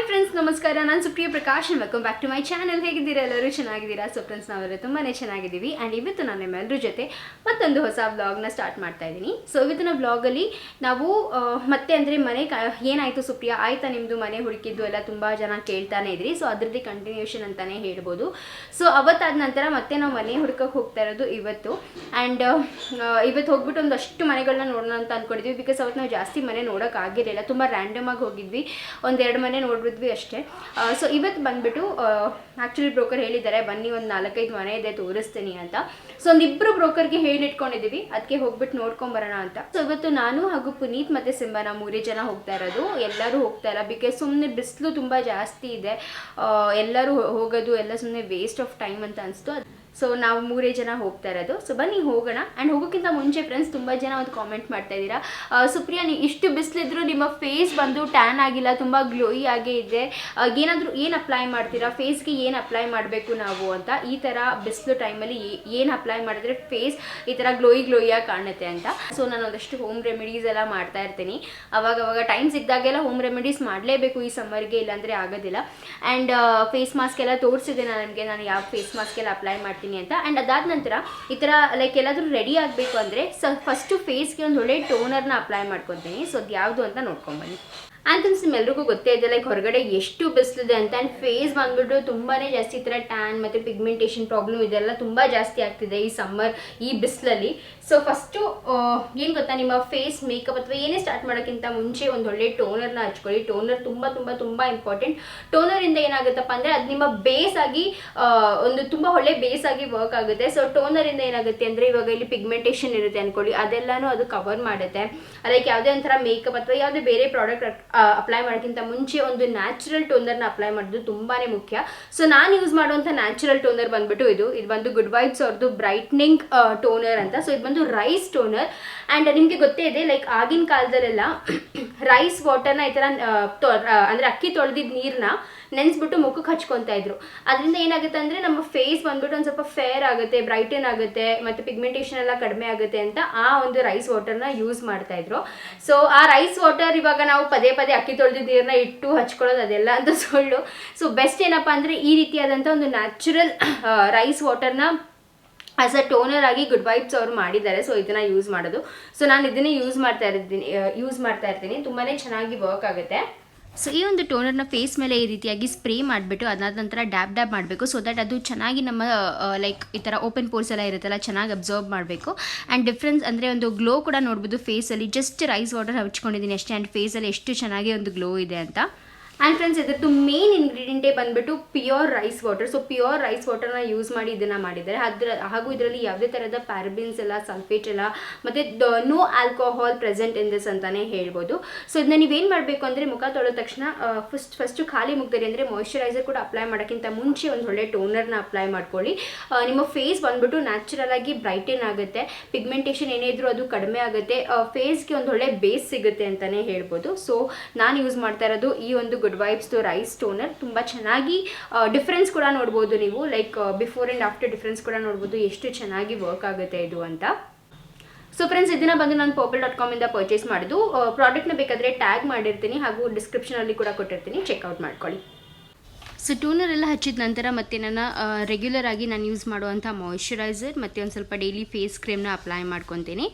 Hi friends ನಮಸ್ಕಾರ. ನಾನು Supriya Prakash welcome back to my channel ಹೇಗಿದ್ದೀರಾ ಎಲ್ಲರೂ? ಚೆನ್ನಾಗಿದ್ದೀರಾ? ಸೊ ಫ್ರೆಂಡ್ಸ್ ನಾವೆಲ್ಲ ತುಂಬಾ ಚೆನ್ನಾಗಿದ್ದೀವಿ. ಆ್ಯಂಡ್ ಇವತ್ತು ನಾನು ನಿಮ್ಮೆಲ್ಲರ ಜೊತೆ ಮತ್ತೊಂದು ಹೊಸ ವ್ಲಾಗ್ನ ಸ್ಟಾರ್ಟ್ ಮಾಡ್ತಾ ಇದ್ದೀನಿ. ಸೊ ಇವತ್ತಿನ ವ್ಲಾಗಲ್ಲಿ ನಾವು ಮತ್ತೆ ಅಂದರೆ ಮನೆ ಕ, ಏನಾಯಿತು ಸುಪ್ರಿಯ? ಆಯ್ತಾ ನಿಮ್ಮದು ಮನೆ ಹುಡುಕಿದ್ದು ಎಲ್ಲ ತುಂಬ ಜನ ಕೇಳ್ತಾನೆ ಇದ್ರಿ. ಸೊ ಅದರದ್ದೇ ಕಂಟಿನ್ಯೂಷನ್ ಅಂತಲೇ ಹೇಳ್ಬೋದು. ಸೊ ಅವತ್ತಾದ ನಂತರ ಮತ್ತೆ ನಾವು ಮನೆ ಹುಡ್ಕೋಕೆ ಹೋಗ್ತಾ ಇರೋದು ಇವತ್ತು. ಆ್ಯಂಡ್ ಇವತ್ತು ಹೋಗ್ಬಿಟ್ಟು ಒಂದಷ್ಟು ಮನೆಗಳನ್ನ ನೋಡೋಣ ಅಂತ ಅಂದ್ಕೊಂಡಿದ್ವಿ ಬಿಕಾಸ್ ಅವತ್ತು ನಾವು ಜಾಸ್ತಿ ಮನೆ ನೋಡೋಕ್ಕಾಗಿರಲಿಲ್ಲ ತುಂಬ ರ್ಯಾಂಡಮ್ ಆಗಿ ಹೋಗಿದ್ವಿ. ಒಂದೆರಡು ಮನೆ ನೋಡಿದ್ವಿ ಅಷ್ಟೇ. ಸೊ ಇವತ್ತು ಬಂದ್ಬಿಟ್ಟು ಆ್ಯಕ್ಚುಲಿ ಬ್ರೋಕರ್ ಹೇಳಿದ್ದಾರೆ, ಬನ್ನಿ ಒಂದು ನಾಲ್ಕೈದು ಮನೆ ಇದೆ, ತೋರಿಸ್ತೀನಿ ಅಂತ. ಸೊ ಒಂದಿಬ್ಬರು ಬ್ರೋಕರ್ಗೆ ಹೇಳಿಟ್ಕೊಂಡಿದ್ದೀವಿ ಅದಕ್ಕೆ ಹೋಗ್ಬಿಟ್ಟು ನೋಡ್ಕೊಂಬರೋಣ ಅಂತ. ಸೊ ಇವತ್ತು ನಾನು ಹಾಗೂ ಪುನೀತ್ ಮತ್ತು ಸಿಂಬಾ ನಾವು ಮೂರೇ ಜನ ಹೋಗ್ತಾ ಇರೋದು. ಎಲ್ಲರೂ ಹೋಗ್ತಾ ಇಲ್ಲ ಬಿಕಾಸ್ ಸುಮ್ಮನೆ ಬಿಸಿಲು ತುಂಬ ಜಾಸ್ತಿ ಇದೆ. ಎಲ್ಲರೂ ಹೋಗೋದು, ಎಲ್ಲ ಸುಮ್ಮನೆ ವೇಸ್ಟ್ ಆಫ್ ಟೈಮ್ ಅಂತ ಅನಿಸ್ತು. ಸೊ ನಾವು ಮೂರೇ ಜನ ಹೋಗ್ತಾ ಇರೋದು. ಸೊ ಬನ್ನಿ ಹೋಗೋಣ. ಆ್ಯಂಡ್ ಹೋಗೋಕ್ಕಿಂತ ಮುಂಚೆ ಫ್ರೆಂಡ್ಸ್ ತುಂಬ ಜನ ಒಂದು ಕಾಮೆಂಟ್ ಮಾಡ್ತಾ ಇದ್ದೀರಾ. ಸುಪ್ರಿಯಾ, ನೀ ಇಷ್ಟು ಬಿಸಿಲಿದ್ರು ನಿಮ್ಮ ಫೇಸ್ ಬಂದು ಟ್ಯಾನ್ ಆಗಿಲ್ಲ, ತುಂಬ ಗ್ಲೋಯಿ ಆಗೇ ಇದೆ. ಏನಾದರೂ ಏನು ಅಪ್ಲೈ ಮಾಡ್ತೀರಾ? ಫೇಸ್ಗೆ ಏನು ಅಪ್ಲೈ ಮಾಡಬೇಕು ನಾವು ಅಂತ. ಈ ಥರ ಬಿಸಿಲು ಟೈಮಲ್ಲಿ ಏನು ಅಪ್ಲೈ ಮಾಡಿದ್ರೆ ಫೇಸ್ ಈ ಥರ ಗ್ಲೋಯಿ ಗ್ಲೋಯಿಯಾಗಿ ಕಾಣುತ್ತೆ ಅಂತ. ಸೊ ನಾನು ಒಂದಷ್ಟು ಹೋಮ್ ರೆಮಿಡೀಸ್ ಎಲ್ಲ ಮಾಡ್ತಾ ಇರ್ತೀನಿ. ಅವಾಗ ಅವಾಗ ಟೈಮ್ ಸಿಕ್ಕಿದಾಗೆಲ್ಲ ಹೋಮ್ ರೆಮಿಡೀಸ್ ಮಾಡಲೇಬೇಕು ಈ ಸಮ್ಮರ್ಗೆ ಇಲ್ಲಾಂದರೆ ಆಗೋದಿಲ್ಲ. ಆ್ಯಂಡ್ ಫೇಸ್ ಮಾಸ್ಕ್ ಎಲ್ಲ ತೋರಿಸಿದೆ ನಾನು ನಿಮಗೆ ನಾನು ಯಾವ ಫೇಸ್ ಮಾಸ್ಕ್ ಎಲ್ಲ ಅಪ್ಲೈ ಮಾಡ್ತೀನಿ ಅಂತ. ಆ್ಯಂಡ್ ಅದಾದ ನಂತರ ಈ ಥರ ಲೈಕ್ ಎಲ್ಲಾದರೂ ರೆಡಿ ಆಗಬೇಕು ಅಂದರೆ ಸ ಫಸ್ಟು ಫೇಸ್ಗೆ ಒಂದು ಒಳ್ಳೆ ಟೋನರ್ನ ಅಪ್ಲೈ ಮಾಡ್ಕೊತೀನಿ. ಸೊ ಅದು ಯಾವುದು ಅಂತ ನೋಡ್ಕೊಂಬನ್ನಿ ಆ್ಯಂಡ್ ಫ್ರೆಂಡ್ಸ್ ನಿಮ್ಮೆಲ್ರಿಗೂ ಗೊತ್ತೇ ಇದೆ ಲೈಕ್ ಹೊರಗಡೆ ಎಷ್ಟು ಬಿಸಿಲಿದೆ ಅಂತ ಆ್ಯಂಡ್ ಫೇಸ್ ಬಂದ್ಬಿಟ್ಟು ತುಂಬಾ ಜಾಸ್ತಿ ಈ ಥರ ಟ್ಯಾನ್ ಮತ್ತು ಪಿಗ್ಮೆಂಟೇಷನ್ ಪ್ರಾಬ್ಲಮ್ ಇದೆಲ್ಲ ತುಂಬ ಜಾಸ್ತಿ ಆಗ್ತಿದೆ ಈ ಸಮ್ಮರ್ ಈ ಬಿಸಿಲಲ್ಲಿ. ಸೊ ಫಸ್ಟು ಏನು ಗೊತ್ತಾ ನಿಮ್ಮ ಫೇಸ್ ಮೇಕಪ್ ಅಥವಾ ಏನೇ ಸ್ಟಾರ್ಟ್ ಮಾಡೋಕ್ಕಿಂತ ಮುಂಚೆ ಒಂದು ಒಳ್ಳೆ ಟೋನರ್ನ ಹಚ್ಕೊಳ್ಳಿ. ಟೋನರ್ ತುಂಬ ತುಂಬ ತುಂಬ ಇಂಪಾರ್ಟೆಂಟ್ ಟೋನರಿಂದ ಏನಾಗುತ್ತಪ್ಪ ಅಂದರೆ ಅದು ನಿಮ್ಮ ಬೇಸ್ ಆಗಿ ಒಂದು ತುಂಬ ಒಳ್ಳೆ ಬೇಸ್ ಆಗಿ ವರ್ಕ್ ಆಗುತ್ತೆ. ಸೊ ಟೋನರಿಂದ ಏನಾಗುತ್ತೆ ಅಂದರೆ ಇವಾಗ ಇಲ್ಲಿ ಪಿಗ್ಮೆಂಟೇಷನ್ ಇರುತ್ತೆ ಅಂದ್ಕೊಳ್ಳಿ ಅದೆಲ್ಲನೂ ಅದು ಕವರ್ ಮಾಡುತ್ತೆ. ಲೈಕ್ ಯಾವುದೇ ಒಂಥರ ಮೇಕಪ್ ಅಥವಾ ಯಾವುದೇ ಬೇರೆ ಪ್ರಾಡಕ್ಟ್ ಅಪ್ಲೈ ಮಾಡೋಕ್ಕಿಂತ ಮುಂಚೆ ಒಂದು ನ್ಯಾಚುರಲ್ ಟೋನರ್ನ ಅಪ್ಲೈ ಮಾಡೋದು ತುಂಬಾ ಮುಖ್ಯ. ಸೊ ನಾನು ಯೂಸ್ ಮಾಡುವಂಥ ನ್ಯಾಚುರಲ್ ಟೋನರ್ ಬಂದ್ಬಿಟ್ಟು ಇದು. ಇದು ಬಂದು ಗುಡ್ ವೈಬ್ಸ್ ಅವ್ರದ್ದು ಬ್ರೈಟ್ನಿಂಗ್ ಟೋನರ್ ಅಂತ. ಸೊ ಇದು ಬಂದು ರೈಸ್ ಟೋನರ್ ಆ್ಯಂಡ್ ನಿಮಗೆ ಗೊತ್ತೇ ಇದೆ ಲೈಕ್ ಆಗಿನ ಕಾಲದಲ್ಲೆಲ್ಲ ರೈಸ್ ವಾಟರ್ನ ಈ ಥರ ಅಂದ್ರೆ ಅಕ್ಕಿ ತೊಳೆದಿದ್ದ ನೀರನ್ನ ನೆನೆಸ್ಬಿಟ್ಟು ಮುಖಕ್ಕೆ ಹಚ್ಕೊತಾ ಇದ್ರು. ಅದರಿಂದ ಏನಾಗುತ್ತೆ ಅಂದರೆ ನಮ್ಮ ಫೇಸ್ ಬಂದ್ಬಿಟ್ಟು ಒಂದು ಸ್ವಲ್ಪ ಫೇರ್ ಆಗುತ್ತೆ ಬ್ರೈಟನ್ ಆಗುತ್ತೆ, ಮತ್ತು ಪಿಗ್ಮೆಂಟೇಷನ್ ಎಲ್ಲ ಕಡಿಮೆ ಆಗುತ್ತೆ ಅಂತ ಆ ಒಂದು ರೈಸ್ ವಾಟರ್ನ ಯೂಸ್ ಮಾಡ್ತಾ ಇದ್ರು. ಸೊ ಆ ರೈಸ್ ವಾಟರ್ ಇವಾಗ ನಾವು ಪದೇ ಪದೇ ಅಕ್ಕಿ ತೊಳೆದಿದ್ದ ನೀರನ್ನ ಇಟ್ಟು ಹಚ್ಕೊಳ್ಳೋದು ಅದೆಲ್ಲ ಅಂತ ಸುಳ್ಳು. ಸೊ ಬೆಸ್ಟ್ ಏನಪ್ಪ ಅಂದರೆ ಈ ರೀತಿಯಾದಂಥ ಒಂದು ನ್ಯಾಚುರಲ್ ರೈಸ್ ವಾಟರ್ನ ಆಸ್ ಅ ಟೋನರ್ ಆಗಿ ಗುಡ್ ವೈಬ್ಸ್ ಅವರು ಮಾಡಿದ್ದಾರೆ. ಸೊ ಇದನ್ನ ಯೂಸ್ ಮಾಡೋದು. ಸೊ ನಾನು ಇದನ್ನೇ ಯೂಸ್ ಮಾಡ್ತಾ ಇರ್ತೀನಿ ಯೂಸ್ ಮಾಡ್ತಾ ಇರ್ತೀನಿ. ತುಂಬಾ ಚೆನ್ನಾಗಿ ವರ್ಕ್ ಆಗುತ್ತೆ. ಸೊ ಈ ಒಂದು ಟೋನರ್ನ ಫೇಸ್ ಮೇಲೆ ಈ ರೀತಿಯಾಗಿ ಸ್ಪ್ರೇ ಮಾಡಿಬಿಟ್ಟು ಅದಾದ ನಂತರ ಡ್ಯಾಬ್ ಡ್ಯಾಬ್ ಮಾಡಬೇಕು. ಸೊ ದಟ್ ಅದು ಚೆನ್ನಾಗಿ ನಮ್ಮ ಲೈಕ್ ಈ ಥರ ಓಪನ್ ಪೋರ್ಸ್ ಎಲ್ಲ ಇರುತ್ತಲ್ಲ, ಚೆನ್ನಾಗಿ ಅಬ್ಸರ್ವ್ ಮಾಡಬೇಕು. ಆ್ಯಂಡ್ ಡಿಫ್ರೆನ್ಸ್ ಅಂದರೆ ಒಂದು ಗ್ಲೋ ಕೂಡ ನೋಡ್ಬೋದು ಫೇಸಲ್ಲಿ ಜಸ್ಟ್ ರೈಸ್ ವಾಟರ್ ಹಚ್ಕೊಂಡಿದ್ದೀನಿ ಅಷ್ಟೇ. ಆ್ಯಂಡ್ ಫೇಸಲ್ಲಿ ಎಷ್ಟು ಚೆನ್ನಾಗಿ ಒಂದು ಗ್ಲೋ ಇದೆ ಅಂತ. ಆ್ಯಂಡ್ ಫ್ರೆಂಡ್ಸ್ ಇದ್ರದ್ದು ಮೇನ್ ಇಂಗ್ರೀಡಿಯೆಂಟೇ ಬಂದುಬಿಟ್ಟು pure rice water so pure rice ವಾಟರ್ನ use ಮಾಡಿ ಇದನ್ನು ಮಾಡಿದ್ದಾರೆ. ಅದರ ಹಾಗೂ ಇದರಲ್ಲಿ ಯಾವುದೇ ಥರದ ಪ್ಯಾರಬಿನ್ಸ್ ಎಲ್ಲ ಸಲ್ಫೇಟ್ ಎಲ್ಲ, ಮತ್ತು no alcohol present in this ಅಂತಲೇ ಹೇಳ್ಬೋದು. ಸೊ ಇದನ್ನ ನೀವೇನು ಮಾಡಬೇಕು ಅಂದರೆ ಮುಖ ತೊಳೆದ ತಕ್ಷಣ ಫಸ್ಟ್ ಫಸ್ಟು ಖಾಲಿ ಮುಗ್ದರಿ ಅಂದರೆ ಮಾಯಿಶ್ಚರೈಸರ್ ಕೂಡ ಅಪ್ಲೈ ಮಾಡೋಕ್ಕಿಂತ ಮುಂಚೆ ಒಂದು ಒಳ್ಳೆ ಟೋನರ್ನ ಅಪ್ಲೈ ಮಾಡ್ಕೊಳ್ಳಿ. ನಿಮ್ಮ ಫೇಸ್ ಬಂದ್ಬಿಟ್ಟು ನ್ಯಾಚುರಲ್ ಆಗಿ ಬ್ರೈಟನ್ ಆಗುತ್ತೆ. ಪಿಗ್ಮೆಂಟೇಷನ್ ಏನೇ ಇದ್ರೂ ಅದು ಕಡಿಮೆ ಆಗುತ್ತೆ. ಫೇಸ್ಗೆ ಒಂದು ಒಳ್ಳೆ ಬೇಸ್ ಸಿಗುತ್ತೆ ಅಂತಲೇ ಹೇಳ್ಬೋದು. ಸೊ ನಾನು ಯೂಸ್ ಮಾಡ್ತಾ ಇರೋದು ಈ ಒಂದು ಗುಡ್ ವೈಬ್ಸ್ದು ರೈಸ್ ಟೋನರ್ ತುಂಬ ಚೆನ್ನಾಗಿ ಡಿಫ್ರೆನ್ಸ್ ಕೂಡ ನೋಡ್ಬೋದು ನೀವು. Like before and after difference ಕೂಡ ನೋಡ್ಬೋದು ಎಷ್ಟು ಚೆನ್ನಾಗಿ ವರ್ಕ್ ಆಗುತ್ತೆ ಇದು ಅಂತ. ಸೊ ಫ್ರೆಂಡ್ಸ್ ಇದನ್ನ ಬಂದು ನಾನು ಪರ್ಪಲ್ ಡಾಟ್ ಕಾಮಿಂದ ಪರ್ಚೇಸ್ ಮಾಡಿದ್ದು. ಪ್ರಾಡಕ್ಟ್ನ ಬೇಕಾದರೆ ಟ್ಯಾಗ್ ಮಾಡಿರ್ತೀನಿ ಹಾಗೂ ಡಿಸ್ಕ್ರಿಪ್ಷನಲ್ಲಿ ಕೂಡ ಕೊಟ್ಟಿರ್ತೀನಿ. ಚೆಕ್ಔಟ್ ಮಾಡ್ಕೊಳ್ಳಿ. ಸೊ ಎಲ್ಲ ಹಚ್ಚಿದ ನಂತರ ಮತ್ತೆ ನನ್ನ ರೆಗ್ಯುಲರ್ ಆಗಿ ನಾನು ಯೂಸ್ ಮಾಡುವಂಥ ಮಾಯಿಶ್ಚರೈಸರ್ ಮತ್ತು ಒಂದು ಸ್ವಲ್ಪ ಡೈಲಿ ಫೇಸ್ ಕ್ರೀಮ್ನ ಅಪ್ಲೈ ಮಾಡ್ಕೊತೀನಿ.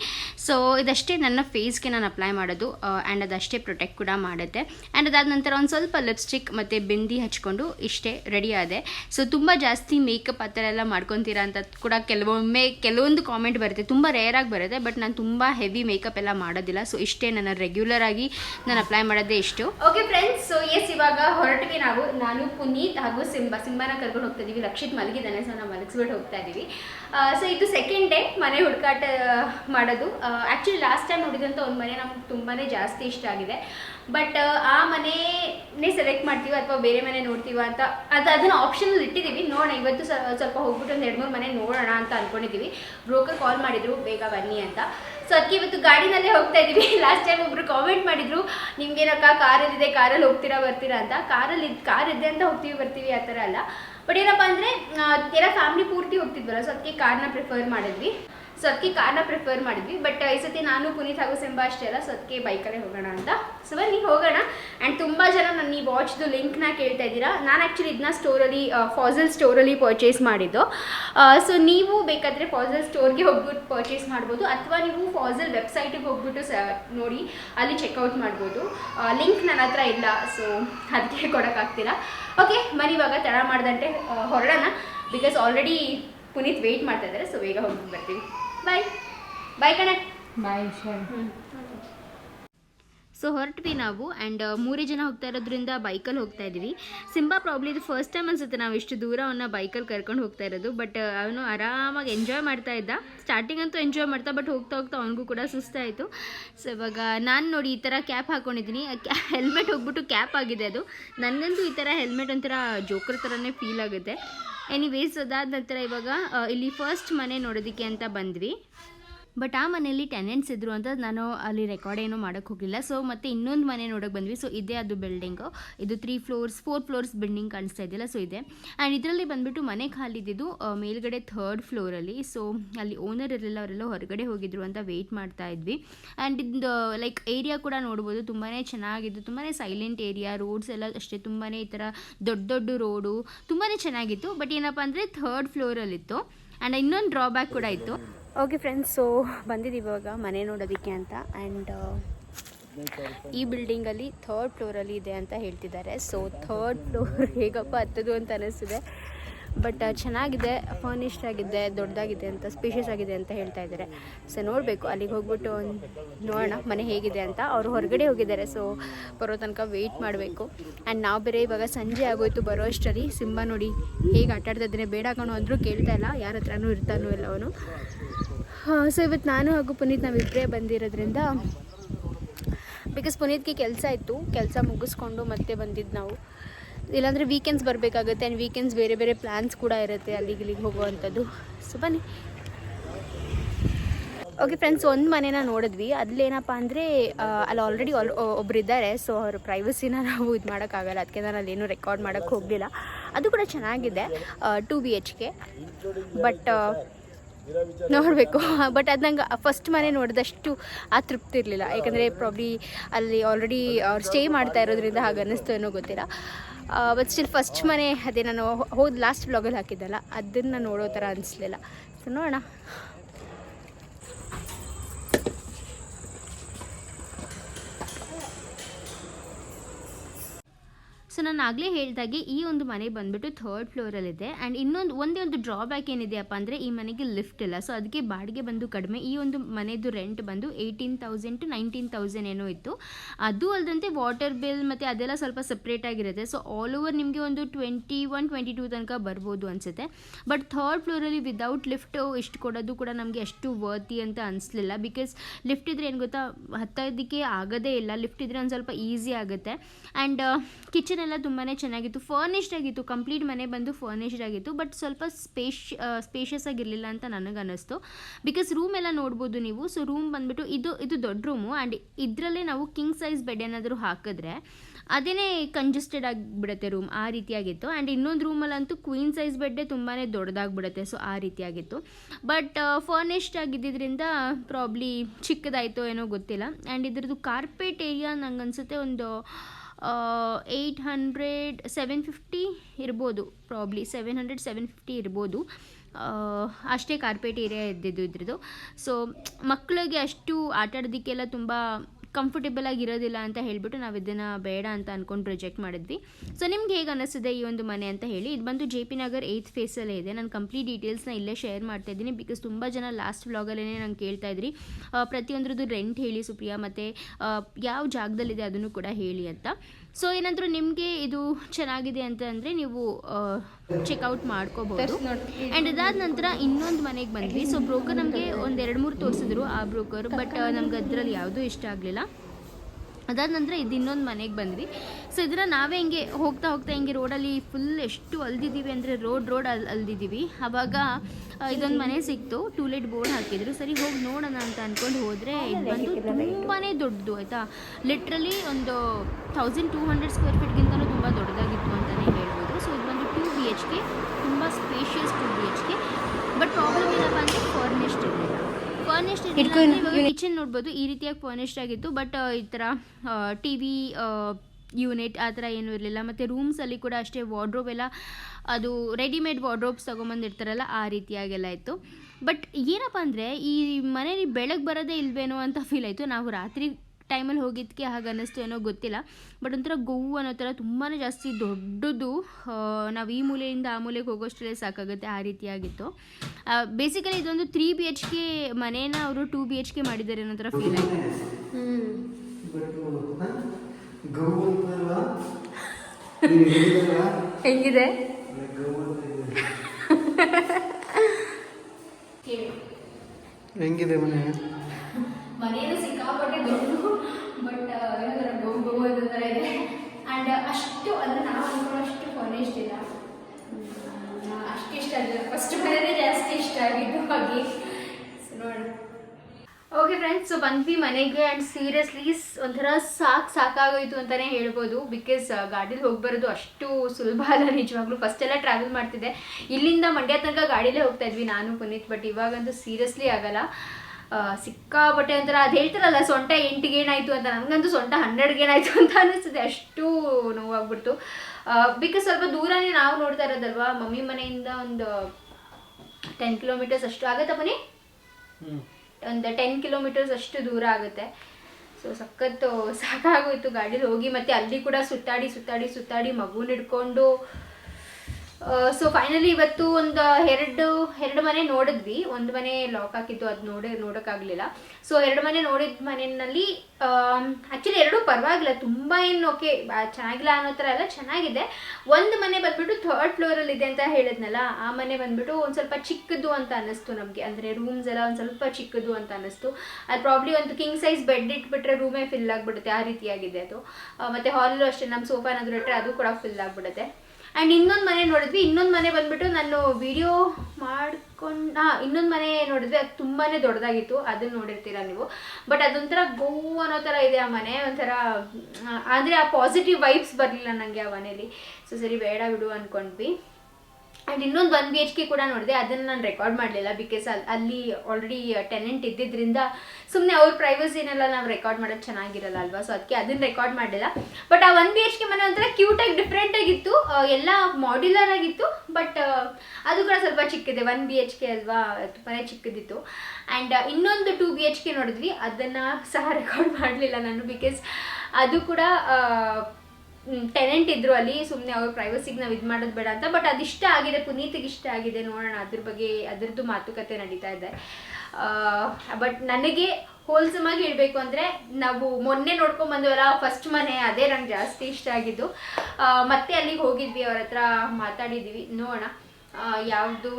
ಸೊ ಇದಷ್ಟೇ ನನ್ನ ಫೇಸ್ಗೆ ನಾನು ಅಪ್ಲೈ ಮಾಡೋದು ಆ್ಯಂಡ್ ಅದಷ್ಟೇ ಪ್ರೊಟೆಕ್ಟ್ ಕೂಡ ಮಾಡುತ್ತೆ. ಆ್ಯಂಡ್ ಅದಾದ ನಂತರ ಒಂದು ಸ್ವಲ್ಪ ಲಿಪ್ಸ್ಟಿಕ್ ಮತ್ತು ಬಿಂದಿ ಹಚ್ಕೊಂಡು ಇಷ್ಟೇ ರೆಡಿ ಆದೆ. ಸೊ ತುಂಬ ಜಾಸ್ತಿ ಮೇಕಪ್ ಆ ಥರ ಎಲ್ಲ ಮಾಡ್ಕೊತೀರಾ ಅಂತ ಕೂಡ ಕೆಲವೊಮ್ಮೆ, ಕೆಲವೊಂದು ಕಾಮೆಂಟ್ ಬರುತ್ತೆ. ತುಂಬ ರೇರಾಗಿ ಬರುತ್ತೆ ಬಟ್ ನಾನು ತುಂಬ ಹೆವಿ ಮೇಕಪ್ ಎಲ್ಲ ಮಾಡೋದಿಲ್ಲ. ಸೊ ಇಷ್ಟೇ ನನ್ನ ರೆಗ್ಯುಲರ್ ಆಗಿ ನಾನು ಅಪ್ಲೈ ಮಾಡೋದೇ ಇಷ್ಟು. ಓಕೆ ಫ್ರೆಂಡ್ಸ್ ಸೊ ಎಸ್ ಇವಾಗ ಹೊರಟಿಗೆ ನಾವು, ನಾನು ಪುನೀತ್ ಹಾಗೂ ಸಿಂಬಾ ಸಿಂಬಾನ ಕರ್ಕೊಂಡು ಹೋಗ್ತಾ ಇದೀವಿ ಲಕ್ಷಿತ್ ಮಲಗಿದ್ದಾನೆ ಸೊ ನಾವು ಮಲಗಿಸ್ಬಿಟ್ಟು ಹೋಗ್ತಾ ಇದೀವಿ ಸೊ ಇದು ಸೆಕೆಂಡ್ ಡೇ ಮನೆ ಹುಡುಕಾಟ ಮಾಡೋದು. ಆ್ಯಕ್ಚುಲಿ ಲಾಸ್ಟ್ ಟೈಮ್ ನೋಡಿದಂಥ ಒಂದು ಮನೆ ನಮ್ಗೆ ತುಂಬಾ ಜಾಸ್ತಿ ಇಷ್ಟ ಆಗಿದೆ. ಬಟ್ ಆ ಮನೆನೇ ಸೆಲೆಕ್ಟ್ ಮಾಡ್ತೀವಿ ಅಥವಾ ಬೇರೆ ಮನೆ ನೋಡ್ತೀವ ಅಂತ, ಅದು ಅದನ್ನು ಆಪ್ಷನಲ್ಲಿ ಇಟ್ಟಿದ್ದೀವಿ ನೋಡೋಣ, ಇವತ್ತು ಸ್ವ- ಸ್ವಲ್ಪ ಹೋಗ್ಬಿಟ್ಟು ಒಂದು ಎರಡು ಮೂರು ಮನೆ ನೋಡೋಣ ಅಂತ ಅನ್ಕೊಂಡಿದೀವಿ. ಬ್ರೋಕರ್ ಕಾಲ್ ಮಾಡಿದ್ರು, ಬೇಗ ಬನ್ನಿ ಅಂತ. ಸೊ ಅದಕ್ಕೆ ಇವತ್ತು ಗಾಡಿನಲ್ಲೇ ಹೋಗ್ತಾ ಇದೀವಿ. ಲಾಸ್ಟ್ ಟೈಮ್ ಒಬ್ರು ಕಾಮೆಂಟ್ ಮಾಡಿದ್ರು, ನಿಮ್ಗೇನಕ್ಕ ಕಾರಲ್ಲಿದೆ, ಕಾರಲ್ಲಿ ಹೋಗ್ತೀರಾ, ಬರ್ತೀರಾ? ಅಂತ. ಕಾರಲ್ಲಿ, ಕಾರ್ ಇದೆ ಅಂತ ಹೋಗ್ತೀವಿ, ಬರ್ತೀವಿ, ಆ ಥರ ಅಲ್ಲ. ಬಟ್ ಏನಪ್ಪ ಅಂದರೆ ಎಲ್ಲ ಫ್ಯಾಮಿಲಿ ಪೂರ್ತಿ ಹೋಗ್ತಿದ್ವಲ್ಲ ಸೊ ಅದಕ್ಕೆ ಕಾರ್ನ ಪ್ರಿಫರ್ ಮಾಡಿದ್ವಿ. ಸೊ ಅದಕ್ಕೆ ಕಾರ್ನ ಪ್ರಿಫರ್ ಮಾಡಿದ್ವಿ ಬಟ್ ಈ ಸತಿ ನಾನು ಪುನೀತ್ ಹಾಗೂ ಸಿಂಬಾ ಅಷ್ಟೇ ಅಲ್ಲ ಸೊ ಅದಕ್ಕೆ ಬೈಕಲ್ಲೇ ಹೋಗೋಣ ಅಂತ. ಸೊ ಬನ್ನಿ, ಹೋಗೋಣ. ಆ್ಯಂಡ್ ತುಂಬ ಜನ ನನ್ನ ಈ ವಾಚ್ದು ಲಿಂಕ್ನ ಕೇಳ್ತಾ ಇದ್ದೀರಾ. ನಾನು ಆ್ಯಕ್ಚುಲಿ ಇದನ್ನ ಸ್ಟೋರಲ್ಲಿ ಫಾಸಲ್ ಸ್ಟೋರಲ್ಲಿ ಪರ್ಚೇಸ್ ಮಾಡಿದ್ದು. ಸೊ ನೀವು ಬೇಕಾದರೆ ಫಾಸಲ್ ಸ್ಟೋರ್ಗೆ ಹೋಗ್ಬಿಟ್ಟು ಪರ್ಚೇಸ್ ಮಾಡ್ಬೋದು. ಅಥವಾ ನೀವು ಫಾಸಲ್ ವೆಬ್ಸೈಟಿಗೆ ಹೋಗ್ಬಿಟ್ಟು ಸ, ನೋಡಿ, ಅಲ್ಲಿ ಚೆಕ್ಔಟ್ ಮಾಡ್ಬೋದು. ಲಿಂಕ್ ನನ್ನ ಹತ್ರ ಇಲ್ಲ. ಸೊ ಅದಕ್ಕೆ ಕೊಡೋಕ್ಕಾಗ್ತಿಲ್ಲ ಓಕೆ ಮರಿ, ಇವಾಗ ತಡ ಮಾಡ್ದಂತೆ ಹೊರಡೋಣ. ಬಿಕಾಸ್ ಆಲ್ರೆಡಿ ಪುನೀತ್ ವೆಯ್ಟ್ ಮಾಡ್ತಾ ಇದ್ದಾರೆ. ಸೊ ಬೇಗ ಹೋಗಿ ಬರ್ತೀವಿ. ಬಾಯ್ ಬಾಯ್ ಕಣೆ. ಬಾಯ್ ಸೊ ಹೊರಟ್ವಿ ನಾವು ಆ್ಯಂಡ್ ಮೂರೇ ಜನ ಹೋಗ್ತಾ ಇರೋದ್ರಿಂದ ಬೈಕಲ್ಲಿ ಹೋಗ್ತಾ ಇದ್ದೀವಿ ಸಿಂಬಾ ಪ್ರಾಬ್ಲಿ ಇದು ಫಸ್ಟ್ ಟೈಮ್ ಅನಿಸುತ್ತೆ ನಾವು ಇಷ್ಟು ದೂರ ಅವನ್ನ ಬೈಕಲ್ಲಿ ಕರ್ಕೊಂಡು ಹೋಗ್ತಾ ಇರೋದು ಬಟ್ ಅವನು ಆರಾಮಾಗಿ ಎಂಜಾಯ್ ಮಾಡ್ತಾ ಇದ್ದ. ಸ್ಟಾರ್ಟಿಂಗ್ ಅಂತೂ ಎಂಜಾಯ್ ಮಾಡ್ತಾ ಬಟ್ ಹೋಗ್ತಾ ಹೋಗ್ತಾ ಅವನಿಗೂ ಕೂಡ ಸುಸ್ತಾಯಿತು. ಸೊ ಇವಾಗ ನಾನು ನೋಡಿ ಈ ಥರ ಕ್ಯಾಪ್ ಹಾಕ್ಕೊಂಡಿದ್ದೀನಿ ಹೆಲ್ಮೆಟ್ ಹೋಗ್ಬಿಟ್ಟು ಕ್ಯಾಪ್ ಆಗಿದೆ ಅದು. ನನಗಂತೂ ಈ ಥರ ಹೆಲ್ಮೆಟ್ ಒಂಥರ ಜೋಕರ್ ಥರನೇ ಫೀಲ್ ಆಗುತ್ತೆ. ಎನಿವೇಸ್ ಅದಾದ ನಂತರ ಇವಾಗ ಇಲ್ಲಿ ಫಸ್ಟ್ ಮನೆ ನೋಡೋದಕ್ಕೆ ಅಂತ ಬಂದ್ವಿ. ಬಟ್ ಆ ಮನೆಯಲ್ಲಿ ಟೆನೆಂಟ್ಸ್ ಇದ್ರು ಅಂತ ನಾನು ಅಲ್ಲಿ ರೆಕಾರ್ಡ್ ಏನೂ ಮಾಡೋಕೆ ಹೋಗಿಲ್ಲ. ಸೊ ಮತ್ತೆ ಇನ್ನೊಂದು ಮನೆ ನೋಡೋಕೆ ಬಂದ್ವಿ. ಸೊ ಇದೇ ಅದು ಬಿಲ್ಡಿಂಗು ಇದು three floors four floors building ಕಾಣಿಸ್ತಾ ಇದೆಯಲ್ಲ ಸೊ ಇದೆ. ಆ್ಯಂಡ್ ಇದರಲ್ಲಿ ಬಂದ್ಬಿಟ್ಟು ಮನೆ ಖಾಲಿ ಇದ್ದಿದ್ದು ಮೇಲ್ಗಡೆ ಥರ್ಡ್ ಫ್ಲೋರಲ್ಲಿ ಸೊ ಅಲ್ಲಿ ಓನರ್ ಇರಲಿಲ್ಲ, ಅವರೆಲ್ಲ ಹೊರಗಡೆ ಹೋಗಿದ್ರು ಅಂತ ವೆಯ್ಟ್ ಮಾಡ್ತಾ ಇದ್ವಿ. ಆ್ಯಂಡ್ ಇದು ಲೈಕ್ ಏರಿಯಾ ಕೂಡ ನೋಡ್ಬೋದು. ತುಂಬಾ ಚೆನ್ನಾಗಿದ್ದು ತುಂಬಾ ಸೈಲೆಂಟ್ ಏರಿಯಾ ರೋಡ್ಸ್ ಎಲ್ಲ ಅಷ್ಟೇ ತುಂಬಾ ಈ ಥರ ದೊಡ್ಡ ದೊಡ್ಡ ರೋಡು ತುಂಬಾ ಚೆನ್ನಾಗಿತ್ತು. ಬಟ್ ಏನಪ್ಪ ಅಂದರೆ ಥರ್ಡ್ ಫ್ಲೋರಲ್ಲಿತ್ತು ಆ್ಯಂಡ್ ಇನ್ನೊಂದು ಡ್ರಾಬ್ಯಾಕ್ ಕೂಡ ಇತ್ತು. ಓಕೆ ಫ್ರೆಂಡ್ಸ್ ಸೊ ಬಂದಿದ್ದೀವಿ ಇವಾಗ ಮನೆ ನೋಡೋದಕ್ಕೆ ಅಂತ. ಆ್ಯಂಡ್ ಈ ಬಿಲ್ಡಿಂಗಲ್ಲಿ ಥರ್ಡ್ ಫ್ಲೋರಲ್ಲಿ ಇದೆ ಅಂತ ಹೇಳ್ತಿದ್ದಾರೆ. ಸೊ ಥರ್ಡ್ ಫ್ಲೋರ್ ಹೇಗಪ್ಪ ಹತ್ತದು ಅಂತ ಅನಿಸ್ತಿದೆ. ಬಟ್ ಚೆನ್ನಾಗಿದೆ, ಫರ್ನಿಶ್ಡ್ ಆಗಿದೆ, ದೊಡ್ಡದಾಗಿದೆ ಅಂತ, ಸ್ಪೀಷಿಯಸ್ ಆಗಿದೆ ಅಂತ ಹೇಳ್ತಾ ಇದ್ದಾರೆ. ಸೊ ನೋಡಬೇಕು, ಅಲ್ಲಿಗೆ ಹೋಗ್ಬಿಟ್ಟು ನೋಡೋಣ, ಮನೆ ಹೇಗಿದೆ ಅಂತ. ಅವರು ಹೊರಗಡೆ ಹೋಗಿದ್ದಾರೆ ಸೊ ಬರೋ ತನಕ ವೆಯ್ಟ್ ಮಾಡಬೇಕು. ಆ್ಯಂಡ್ ನಾವು ಬೇರೆ ಇವಾಗ ಸಂಜೆ ಆಗೋಯ್ತು, ಬರೋ ಅಷ್ಟರಲ್ಲಿ ಸಿಂಬ ನೋಡಿ ಹೇಗೆ ಆಟ ಆಡ್ತಾ ಇದ್ದಾನೆ, ಬೇಡ ಕಣು ಅಂದರೂ ಕೇಳ್ತಾ ಇಲ್ಲ, ಯಾರ ಹತ್ರನೂ ಇರ್ತಾನೋ ಇಲ್ಲ ಅವನು. ಸೊ ಇವತ್ತು ನಾನು ಹಾಗೂ ಪುನೀತ್ ನಾವಿಬ್ಬರೇ ಬಂದಿರೋದ್ರಿಂದ ಬಿಕಾಸ್ ಪುನೀತ್ಗೆ ಕೆಲಸ ಇತ್ತು, ಕೆಲಸ ಮುಗಿಸ್ಕೊಂಡು ಮತ್ತೆ ಬಂದಿದ್ದು ನಾವು. ಇಲ್ಲಾಂದರೆ ವೀಕೆಂಡ್ಸ್ ಬರಬೇಕಾಗುತ್ತೆ ಆ್ಯಂಡ್ ವೀಕೆಂಡ್ಸ್ ಬೇರೆ ಬೇರೆ ಪ್ಲ್ಯಾನ್ಸ್ ಕೂಡ ಇರುತ್ತೆ ಅಲ್ಲಿಗೆ ಇಲ್ಲಿಗೆ ಹೋಗುವಂಥದ್ದು. ಸೊ ಬನ್ನಿ. ಓಕೆ ಫ್ರೆಂಡ್ಸ್ ಒಂದು ಮನೇನ ನೋಡಿದ್ವಿ. ಅಲ್ಲೇನಪ್ಪ ಅಂದರೆ ಅಲ್ಲಿ ಆಲ್ರೆಡಿ ಆಲ್ ಒಬ್ರು ಇದ್ದಾರೆ ಸೊ ಅವ್ರ ಪ್ರೈವಸಿನ ನಾವು ಇದು ಮಾಡೋಕ್ಕಾಗಲ್ಲ. ಅದಕ್ಕೆ ನಾನು ಅಲ್ಲೇನು ರೆಕಾರ್ಡ್ ಮಾಡೋಕ್ಕೆ ಹೋಗಲಿಲ್ಲ. ಅದು ಕೂಡ ಚೆನ್ನಾಗಿದೆ two B H K but ನೋಡಬೇಕು. ಬಟ್ ಅದು ನಂಗೆ ಫಸ್ಟ್ ಮನೆ ನೋಡಿದಷ್ಟು, ಆ ತೃಪ್ತಿ ಇರಲಿಲ್ಲ. ಯಾಕಂದರೆ ಪ್ರಾಬ್ಲಿ ಅಲ್ಲಿ ಆಲ್ರೆಡಿ ಅವ್ರು ಸ್ಟೇ ಮಾಡ್ತಾ ಇರೋದ್ರಿಂದ ಹಾಗೆ ಅನ್ನಿಸ್ತು ಏನೋ ಗೊತ್ತಿಲ್ಲ. ಬಟ್ ಸ್ಟಿಲ್ ಫಸ್ಟ್ ಮನೆ ಅದೇ ನಾನು ಹೋದ ಲಾಸ್ಟ್ ಬ್ಲಾಗಲ್ಲಿ ಹಾಕಿದ್ದಲ್ಲ, ಅದನ್ನು ನೋಡೋ ಥರ ಅನಿಸ್ಲಿಲ್ಲ. ಸೊ ನೋಡೋಣ. ಸೊ ನಾನು ಆಗಲೇ ಹೇಳ್ದಾಗೆ ಈ ಒಂದು ಮನೆ ಬಂದ್ಬಿಟ್ಟು ಥರ್ಡ್ ಫ್ಲೋರಲ್ಲಿದೆ ಆ್ಯಂಡ್ ಇನ್ನೊಂದು, ಒಂದೇ ಒಂದು ಡ್ರಾಬ್ಯಾಕ್ ಏನಿದೆಯಪ್ಪ ಅಂದರೆ ಈ ಮನೆಗೆ ಲಿಫ್ಟ್ ಇಲ್ಲ. ಸೊ ಅದಕ್ಕೆ ಬಾಡಿಗೆ ಬಂದು ಕಡಿಮೆ. ಈ ಒಂದು ಮನೆದು ರೆಂಟ್ ಬಂದು eighteen thousand to nineteen thousand ಏನೋ ಇತ್ತು. ಅದು ಅಲ್ಲದಂತೆ ವಾಟರ್ ಬಿಲ್ ಮತ್ತು ಅದೆಲ್ಲ ಸ್ವಲ್ಪ ಸಪ್ರೇಟ್ ಆಗಿರುತ್ತೆ. ಸೊ ಆಲ್ ಓವರ್ ನಿಮಗೆ ಒಂದು ಟ್ವೆಂಟಿ ಒನ್ ಟ್ವೆಂಟಿ ಟೂ ತನಕ ಬರ್ಬೋದು ಅನಿಸುತ್ತೆ. ಬಟ್ ಥರ್ಡ್ ಫ್ಲೋರಲ್ಲಿ ವಿದೌಟ್ ಲಿಫ್ಟ್ ಇಷ್ಟು ಕೊಡೋದು ಕೂಡ ನಮಗೆ ಅಷ್ಟು ವರ್ತಿ ಅಂತ ಅನಿಸ್ಲಿಲ್ಲ. ಬಿಕಾಸ್ ಲಿಫ್ಟ್ ಇದ್ರೆ ಏನು ಗೊತ್ತಾ? ಹತ್ತೋದಕ್ಕೆ ಆಗೋದೇ ಇಲ್ಲ. ಲಿಫ್ಟ್ ಇದ್ರೆ ಒಂದು ಸ್ವಲ್ಪ ಈಸಿ ಆಗುತ್ತೆ. ಆ್ಯಂಡ್ ಕಿಚನ್ ಎಲ್ಲ ತುಂಬಾ ಚೆನ್ನಾಗಿತ್ತು. ಫರ್ನಿಶ್ಡ್ ಆಗಿತ್ತು. ಕಂಪ್ಲೀಟ್ ಮನೆ ಬಂದು ಫರ್ನಿಶ್ಡ್ ಆಗಿತ್ತು. ಬಟ್ ಸ್ವಲ್ಪ ಸ್ಪೇಶ್ ಸ್ಪೇಷಿಯಸ್ ಆಗಿರಲಿಲ್ಲ ಅಂತ ನನಗೆ ಅನ್ನಿಸ್ತು ಬಿಕಾಸ್ ರೂಮ್ ಎಲ್ಲ ನೋಡ್ಬೋದು ನೀವು. ಸೊ ರೂಮ್ ಬಂದುಬಿಟ್ಟು ಇದು ಇದು ದೊಡ್ಡ ರೂಮು ಆ್ಯಂಡ್ ಇದರಲ್ಲೇ ನಾವು ಕಿಂಗ್ ಸೈಜ್ ಬೆಡ್ ಏನಾದರೂ ಹಾಕಿದ್ರೆ ಅದೇನೇ ಕಂಜೆಸ್ಟೆಡ್ ಆಗಿಬಿಡುತ್ತೆ ರೂಮ್ ಆ ರೀತಿಯಾಗಿತ್ತು. ಆ್ಯಂಡ್ ಇನ್ನೊಂದು ರೂಮಲ್ಲಂತೂ ಕ್ವೀನ್ ಸೈಜ್ ಬೆಡ್ಡೇ ತುಂಬಾ ದೊಡ್ಡದಾಗ್ಬಿಡುತ್ತೆ. ಸೊ ಆ ರೀತಿಯಾಗಿತ್ತು. ಬಟ್ ಫರ್ನಿಶ್ಡ್ ಆಗಿದ್ದರಿಂದ ಪ್ರಾಬ್ಲಿ ಚಿಕ್ಕದಾಯಿತೋ ಏನೋ ಗೊತ್ತಿಲ್ಲ. ಆ್ಯಂಡ್ ಇದ್ರದ್ದು ಕಾರ್ಪೆಟ್ ಏರಿಯಾ ನಂಗೆ ಅನಿಸುತ್ತೆ ಒಂದು ಏಯ್ಟ್ ಹಂಡ್ರೆಡ್ ಸೆವೆನ್ ಫಿಫ್ಟಿ ಇರ್ಬೋದು probably seven hundred seven fifty ಇರ್ಬೋದು. ಅಷ್ಟೇ ಕಾರ್ಪೆಟ್ ಏರಿಯಾ ಇದ್ದಿದ್ದು ಇದ್ರದ್ದು. ಸೊ ಮಕ್ಕಳಿಗೆ ಅಷ್ಟು ಆಟಾಡೋದಕ್ಕೆಲ್ಲ ತುಂಬ ಕಂಫರ್ಟೇಬಲ್ ಆಗಿರೋದಿಲ್ಲ ಅಂತ ಹೇಳಿಬಿಟ್ಟು ನಾವು ಇದನ್ನು ಬೇಡ ಅಂತ ಅಂದ್ಕೊಂಡು ರಿಜೆಕ್ಟ್ ಮಾಡಿದ್ವಿ. ಸೊ ನಿಮ್ಗೆ ಹೇಗೆ ಅನ್ನಿಸ್ತಿದೆ ಈ ಒಂದು ಮನೆ ಅಂತ ಹೇಳಿ. ಇದು ಬಂದು ಜೆ ಪಿ ನಗರ್ ಏಯ್ತ್ ಫೇಸಲ್ಲೇ ಇದೆ. ನಾನು ಕಂಪ್ಲೀಟ್ ಡೀಟೇಲ್ಸ್ನ ಇಲ್ಲೇ ಶೇರ್ ಮಾಡ್ತಾ ಇದ್ದೀನಿ. ಬಿಕಾಸ್ ತುಂಬ ಜನ ಲಾಸ್ಟ್ ವ್ಲಾಗಲ್ಲೇ ನಂಗೆ ಕೇಳ್ತಾ ಇದ್ರಿ. ಪ್ರತಿಯೊಂದ್ರದ್ದು ರೆಂಟ್ ಹೇಳಿ ಸುಪ್ರಿಯಾ, ಮತ್ತು ಯಾವ ಜಾಗದಲ್ಲಿದೆ ಅದನ್ನು ಕೂಡ ಹೇಳಿ ಅಂತ. ಸೊ ಏನಾದರೂ ನಿಮಗೆ ಇದು ಚೆನ್ನಾಗಿದೆ ಅಂತ ಅಂದರೆ ನೀವು ಚೆಕ್ಔಟ್ ಮಾಡ್ಕೋಬಹುದು ಆ್ಯಂಡ್ ಅದಾದ ನಂತರ ಇನ್ನೊಂದು ಮನೆಗೆ ಬಂದ್ವಿ. ಸೊ ಬ್ರೋಕರ್ ನಮಗೆ ಒಂದು ಎರಡು ಮೂರು ತೋರಿಸಿದ್ರು ಆ ಬ್ರೋಕರ್ ಬಟ್ ನಮ್ಗೆ ಅದರಲ್ಲಿ ಯಾವುದೂ ಇಷ್ಟ ಆಗಲಿಲ್ಲ. ಅದಾದ ನಂತರ ಇದು ಇನ್ನೊಂದು ಮನೆಗೆ ಬಂದ್ವಿ. ಸೊ ಇದನ್ನ ನಾವೇ ಹಿಂಗೆ ಹೋಗ್ತಾ ಹೋಗ್ತಾ ಹಿಂಗೆ ರೋಡಲ್ಲಿ ಫುಲ್ ಎಷ್ಟು ಅಲ್ದಿದ್ದೀವಿ ಅಂದರೆ ರೋಡ್ ರೋಡ್ ಅಲ್ಲಿ ಅಲ್ದಿದ್ದೀವಿ ಆವಾಗ ಇದೊಂದು ಮನೆ ಸಿಕ್ತು. ಟೂಲೆಟ್ ಬೋರ್ಡ್ ಹಾಕಿದ್ರು. ಸರಿ ಹೋಗಿ ನೋಡೋಣ ಅಂತ ಅಂದ್ಕೊಂಡು ಹೋದರೆ ಇದು ಬಂದು ತುಂಬಾ ದೊಡ್ಡದು ಆಯಿತಾ? ಲಿಟ್ರಲಿ ಒಂದು ಥೌಸಂಡ್ ಟೂ ಹಂಡ್ರೆಡ್ ಸ್ಕ್ವೇರ್ ಫೀಟ್ಗಿಂತಲೂ ತುಂಬ ದೊಡ್ಡದಾಗಿತ್ತು ಅಂತಲೇ ಹೇಳ್ಬೋದು. ಸೊ ಇದು ಬಂದು ಟೂ ಬಿ ಎಚ್ ಕೆ ತುಂಬ spacious two B H K but problem ಏನಪ್ಪ ಅಂದರೆ ಫರ್ನಿಶ್ಡ್ ಇರಲಿಲ್ಲ. ಫರ್ನಿಶ್ಡ್ ಕಿಚನ್ ನೋಡ್ಬೋದು. ಈ ರೀತಿಯಾಗಿ ಫರ್ನಿಶ್ಡ್ ಆಗಿತ್ತು. ಬಟ್ ಈ ಥರ ಟಿ ವಿ ಯೂನಿಟ್ ಆ ಥರ ಏನೂ ಇರಲಿಲ್ಲ. ಮತ್ತು ರೂಮ್ಸಲ್ಲಿ ಕೂಡ ಅಷ್ಟೇ ವಾರ್ಡ್ರೋಬ್ ಎಲ್ಲ, ಅದು ರೆಡಿಮೇಡ್ ವಾರ್ಡ್ರೋಬ್ಸ್ ತೊಗೊಂಬಂದಿರ್ತಾರಲ್ಲ, ಆ ರೀತಿಯಾಗೆಲ್ಲ ಇತ್ತು. ಬಟ್ ಏನಪ್ಪ ಅಂದರೆ, ಈ ಮನೇಲಿ ಬೆಳಗ್ಗೆ ಬರೋದೇ ಇಲ್ವೇನೋ ಅಂತ ಫೀಲ್ ಆಯಿತು. ನಾವು ರಾತ್ರಿ ಟೈಮಲ್ಲಿ ಹೋಗಿದ್ದಕ್ಕೆ ಹಾಗೆ ಅನ್ನಿಸ್ತು ಏನೋ ಗೊತ್ತಿಲ್ಲ. ಬಟ್ ಒಂಥರ ಗೋವು ಅನ್ನೋ ಥರ ತುಂಬಾ ಜಾಸ್ತಿ ದೊಡ್ಡದು ನಾವು ಈ ಮೂಲೆಯಿಂದ ಆ ಮೂಲೆಗೆ ಹೋಗೋಷ್ಟರಲ್ಲೇ ಸಾಕಾಗುತ್ತೆ, ಆ ರೀತಿಯಾಗಿತ್ತು. ಬೇಸಿಕಲಿ ಇದೊಂದು ತ್ರೀ ಬಿ ಎಚ್ ಕೆ ಮನೇನ ಅವರು ಟೂ ಬಿ ಎಚ್ ಕೆ ಮಾಡಿದ್ದಾರೆ ಅನ್ನೋ ಥರ ಫೀಲ್ ಆಯಿತು. ಹೆಂಗಿದೆ. ಹೆಂಗಿದೆ ಮನೆ? ಮನೆಯಲ್ಲಿ ಸಿಕ್ಕಾಪಟ್ಟೆ ದೊಡ್ಡದು ಬಟ್ ಏನಂದ್ರೆ ಗೋವು ಗೋವು ಅನ್ನೋ ಇದೆ. ಆ್ಯಂಡ್ ಅಷ್ಟು ಅಂದರೆ ನಾವು ಅನ್ಕೊಳ್ಳೋ ಅಷ್ಟು ಫರ್ನಿಶ್ಡ್ ಇಲ್ಲ. ಹ್ಮ್, ಅಷ್ಟು ಇಷ್ಟ ಆಗಿಲ್ಲ. ಫಸ್ಟ್ ಮನೆಯೇ ಜಾಸ್ತಿ ಇಷ್ಟ ಆಗಿದ್ದು ಹಾಗೆ. ಸೊ ನೋಡೋಣ ಓಕೆ ಫ್ರೆಂಡ್ಸ್ ಸೊ ಬಂದ್ವಿ ಮನೆಗೆ ಆ್ಯಂಡ್ ಸೀರಿಯಸ್ಲಿ ಒಂಥರ ಸಾಕು ಸಾಕಾಗೋಯ್ತು ಅಂತಲೇ ಹೇಳ್ಬೋದು. ಬಿಕಾಸ್ ಗಾಡೀಲಿ ಹೋಗಿ ಬರೋದು ಅಷ್ಟು ಸುಲಭ ಅಲ್ಲ, ನಿಜವಾಗ್ಲೂ. ಫಸ್ಟ್ ಎಲ್ಲ ಟ್ರಾವೆಲ್ ಮಾಡ್ತಿದ್ದೆ. ಇಲ್ಲಿಂದ ಮಂಡ್ಯ ತನಕ ಗಾಡೀಲೇ ಹೋಗ್ತಾ ಇದ್ವಿ ನಾನು, ಪುನೀತ್ ಬಟ್ ಇವಾಗಂತೂ ಸೀರಿಯಸ್ಲಿ ಆಗಲ್ಲ. ಸಿಕ್ಕಾಪಟ್ಟೆ ಒಂಥರ ಅದು ಹೇಳ್ತಾರಲ್ಲ, ಸೊಂಟ ಎಂಟಿಗೆ ಏನಾಯಿತು ಅಂತ. ನನಗಂತೂ ಸೊಂಟ ಹನ್ನೆರಡ್ಗೆ ಏನಾಯಿತು ಅಂತ ಅನ್ನಿಸ್ತದೆ ಅಷ್ಟು ನೋವಾಗ್ಬಿಡ್ತು. ಬಿಕಾಸ್ ಸ್ವಲ್ಪ ದೂರನೇ ನಾವು ನೋಡ್ತಾ ಇರೋದಲ್ವಾ? ಮಮ್ಮಿ ಮನೆಯಿಂದ ಒಂದು ಟೆನ್ ಕಿಲೋಮೀಟರ್ಸ್ ಅಷ್ಟು ಆಗತ್ತಪ್ಪನೇ ಒಂದು ಟೆನ್ ಕಿಲೋಮೀಟರ್ಸ್ ಅಷ್ಟು ದೂರ ಆಗುತ್ತೆ. ಸೊ ಸಖತ್ತು ಸಾಕಾಗೋಯ್ತು ಗಾಡೀಲಿ ಹೋಗಿ, ಮತ್ತೆ ಅಲ್ಲಿ ಕೂಡ ಸುತ್ತಾಡಿ ಸುತ್ತಾಡಿ ಸುತ್ತಾಡಿ ಮಗುನ ಹಿಡ್ಕೊಂಡು ಸೊ ಫೈನಲಿ ಇವತ್ತು ಒಂದು ಎರಡು ಎರಡು ಮನೆ ನೋಡಿದ್ವಿ. ಒಂದು ಮನೆ ಲಾಕ್ ಹಾಕಿದ್ದು, ಅದು ನೋಡಿ, ನೋಡೋಕ್ಕಾಗಲಿಲ್ಲ. ಸೊ ಎರಡು ಮನೆ ನೋಡಿದ ಮನೆಯಲ್ಲಿ ಆ್ಯಕ್ಚುಲಿ ಎರಡೂ ಪರವಾಗಿಲ್ಲ. ತುಂಬ ಏನು ಓಕೆ ಚೆನ್ನಾಗಿಲ್ಲ ಅನ್ನೋ ಥರ ಎಲ್ಲ ಚೆನ್ನಾಗಿದೆ. ಒಂದು ಮನೆ ಬಂದ್ಬಿಟ್ಟು ಥರ್ಡ್ ಫ್ಲೋರಲ್ಲಿ ಇದೆ ಅಂತ ಹೇಳಿದ್ನಲ್ಲ, ಆ ಮನೆ ಬಂದ್ಬಿಟ್ಟು ಒಂದು ಸ್ವಲ್ಪ ಚಿಕ್ಕದು ಅಂತ ಅನ್ನಿಸ್ತು ನಮಗೆ. ಅಂದರೆ ರೂಮ್ಸ್ ಎಲ್ಲ ಒಂದು ಸ್ವಲ್ಪ ಚಿಕ್ಕದು ಅಂತ ಅನ್ನಿಸ್ತು. ಅದು ಪ್ರಾಬ್ಲಿ ಒಂದು ಕಿಂಗ್ ಸೈಜ್ ಬೆಡ್ ಇಟ್ಬಿಟ್ರೆ ರೂಮೇ ಫಿಲ್ ಆಗಿಬಿಡುತ್ತೆ. ಆ ರೀತಿಯಾಗಿದೆ ಅದು. ಮತ್ತು ಹಾಲಲ್ಲೂ ಅಷ್ಟೇ ನಮ್ಮ ಸೋಫಾ ಏನಾದರೂ ಇಟ್ಟರೆ ಅದು ಕೂಡ ಫಿಲ್ ಆಗಿಬಿಡುತ್ತೆ. ಆ್ಯಂಡ್ ಇನ್ನೊಂದು ಮನೆ ನೋಡಿದ್ವಿ. ಇನ್ನೊಂದು ಮನೆ ಬಂದುಬಿಟ್ಟು ನಾನು ವಿಡಿಯೋ ಮಾಡ್ಕೊಂಡು ಹಾಂ, ಇನ್ನೊಂದು ಮನೆ ನೋಡಿದ್ವಿ. ಅದು ತುಂಬಾ ದೊಡ್ಡದಾಗಿತ್ತು. ಅದನ್ನು ನೋಡಿರ್ತೀರ ನೀವು. ಬಟ್ ಅದೊಂಥರ ಗೋ ಅನ್ನೋ ಥರ ಇದೆ ಆ ಮನೆ. ಒಂಥರ ಅಂದರೆ ಆ ಪಾಸಿಟಿವ್ ವೈಬ್ಸ್ ಬರಲಿಲ್ಲ ನನಗೆ ಆ ಮನೇಲಿ. ಸೊ ಸರಿ, ಬೇಡ ಬಿಡು ಅಂದ್ಕೊಂಡ್ವಿ ಆ್ಯಂಡ್ ಇನ್ನೊಂದು ಒನ್ ಬಿ ಎಚ್ ಕೆ ಕೂಡ ನೋಡಿದೆ. ಅದನ್ನು ನಾನು ರೆಕಾರ್ಡ್ ಮಾಡಲಿಲ್ಲ ಬಿಕಾಸ್ ಅಲ್ಲಿ ಆಲ್ರೆಡಿ ಟೆನೆಂಟ್ ಇದ್ದಿದ್ದರಿಂದ ಸುಮ್ಮನೆ ಅವ್ರ ಪ್ರೈವಸಿನೆಲ್ಲ ನಾವು ರೆಕಾರ್ಡ್ ಮಾಡೋದು ಚೆನ್ನಾಗಿರಲ್ಲ ಅಲ್ವಾ? ಸೊ ಅದಕ್ಕೆ ಅದನ್ನ ರೆಕಾರ್ಡ್ ಮಾಡಿಲ್ಲ ಬಟ್ ಆ ಒನ್ ಬಿ ಎಚ್ ಕೆ ಮನೆ ಒಂಥರ ಕ್ಯೂಟಾಗಿ ಡಿಫ್ರೆಂಟ್ ಆಗಿತ್ತು. ಎಲ್ಲ ಮಾಡ್ಯುಲರ್ ಆಗಿತ್ತು. ಬಟ್ ಅದು ಕೂಡ ಸ್ವಲ್ಪ ಚಿಕ್ಕಿದೆ. ಒನ್ ಬಿ ಎಚ್ ಕೆ ಅಲ್ವಾ? ತುಂಬಾ ಚಿಕ್ಕದಿತ್ತು. ಆ್ಯಂಡ್ ಇನ್ನೊಂದು ಟೂ ಬಿ ಎಚ್ ಕೆ ನೋಡಿದ್ವಿ. ಅದನ್ನು ಸಹ ರೆಕಾರ್ಡ್ ಮಾಡಲಿಲ್ಲ ನಾನು ಬಿಕಾಸ್ ಅದು ಕೂಡ ಟೆನೆಂಟ್ ಇದ್ರು ಅಲ್ಲಿ. ಸುಮ್ಮನೆ ಅವ್ರ ಪ್ರೈವಸಿಗೆ ನಾವು ಇದು ಮಾಡೋದು ಬೇಡ ಅಂತ. ಬಟ್ ಅದಿಷ್ಟ ಆಗಿದೆ, ಪುನೀತಿಗೆ ಇಷ್ಟ ಆಗಿದೆ ನೋಡೋಣ. ಅದ್ರ ಬಗ್ಗೆ, ಅದರದ್ದು ಮಾತುಕತೆ ನಡೀತಾ ಇದೆ. ಬಟ್ ನನಗೆ ಹೋಲ್ಸಮ್ ಆಗಿ ಹೇಳಬೇಕು ಅಂದರೆ ನಾವು ಮೊನ್ನೆ ನೋಡ್ಕೊಂಡ್ ಬಂದ್ವಲ್ಲ ಫಸ್ಟ್ ಮನೆ, ಅದೇ ನಂಗೆ ಜಾಸ್ತಿ ಇಷ್ಟ ಆಗಿದ್ದು. ಮತ್ತೆ ಅಲ್ಲಿಗೆ ಹೋಗಿದ್ವಿ, ಅವ್ರ ಹತ್ರ ಮಾತಾಡಿದ್ವಿ. ನೋಡೋಣ. ಯಾವುದು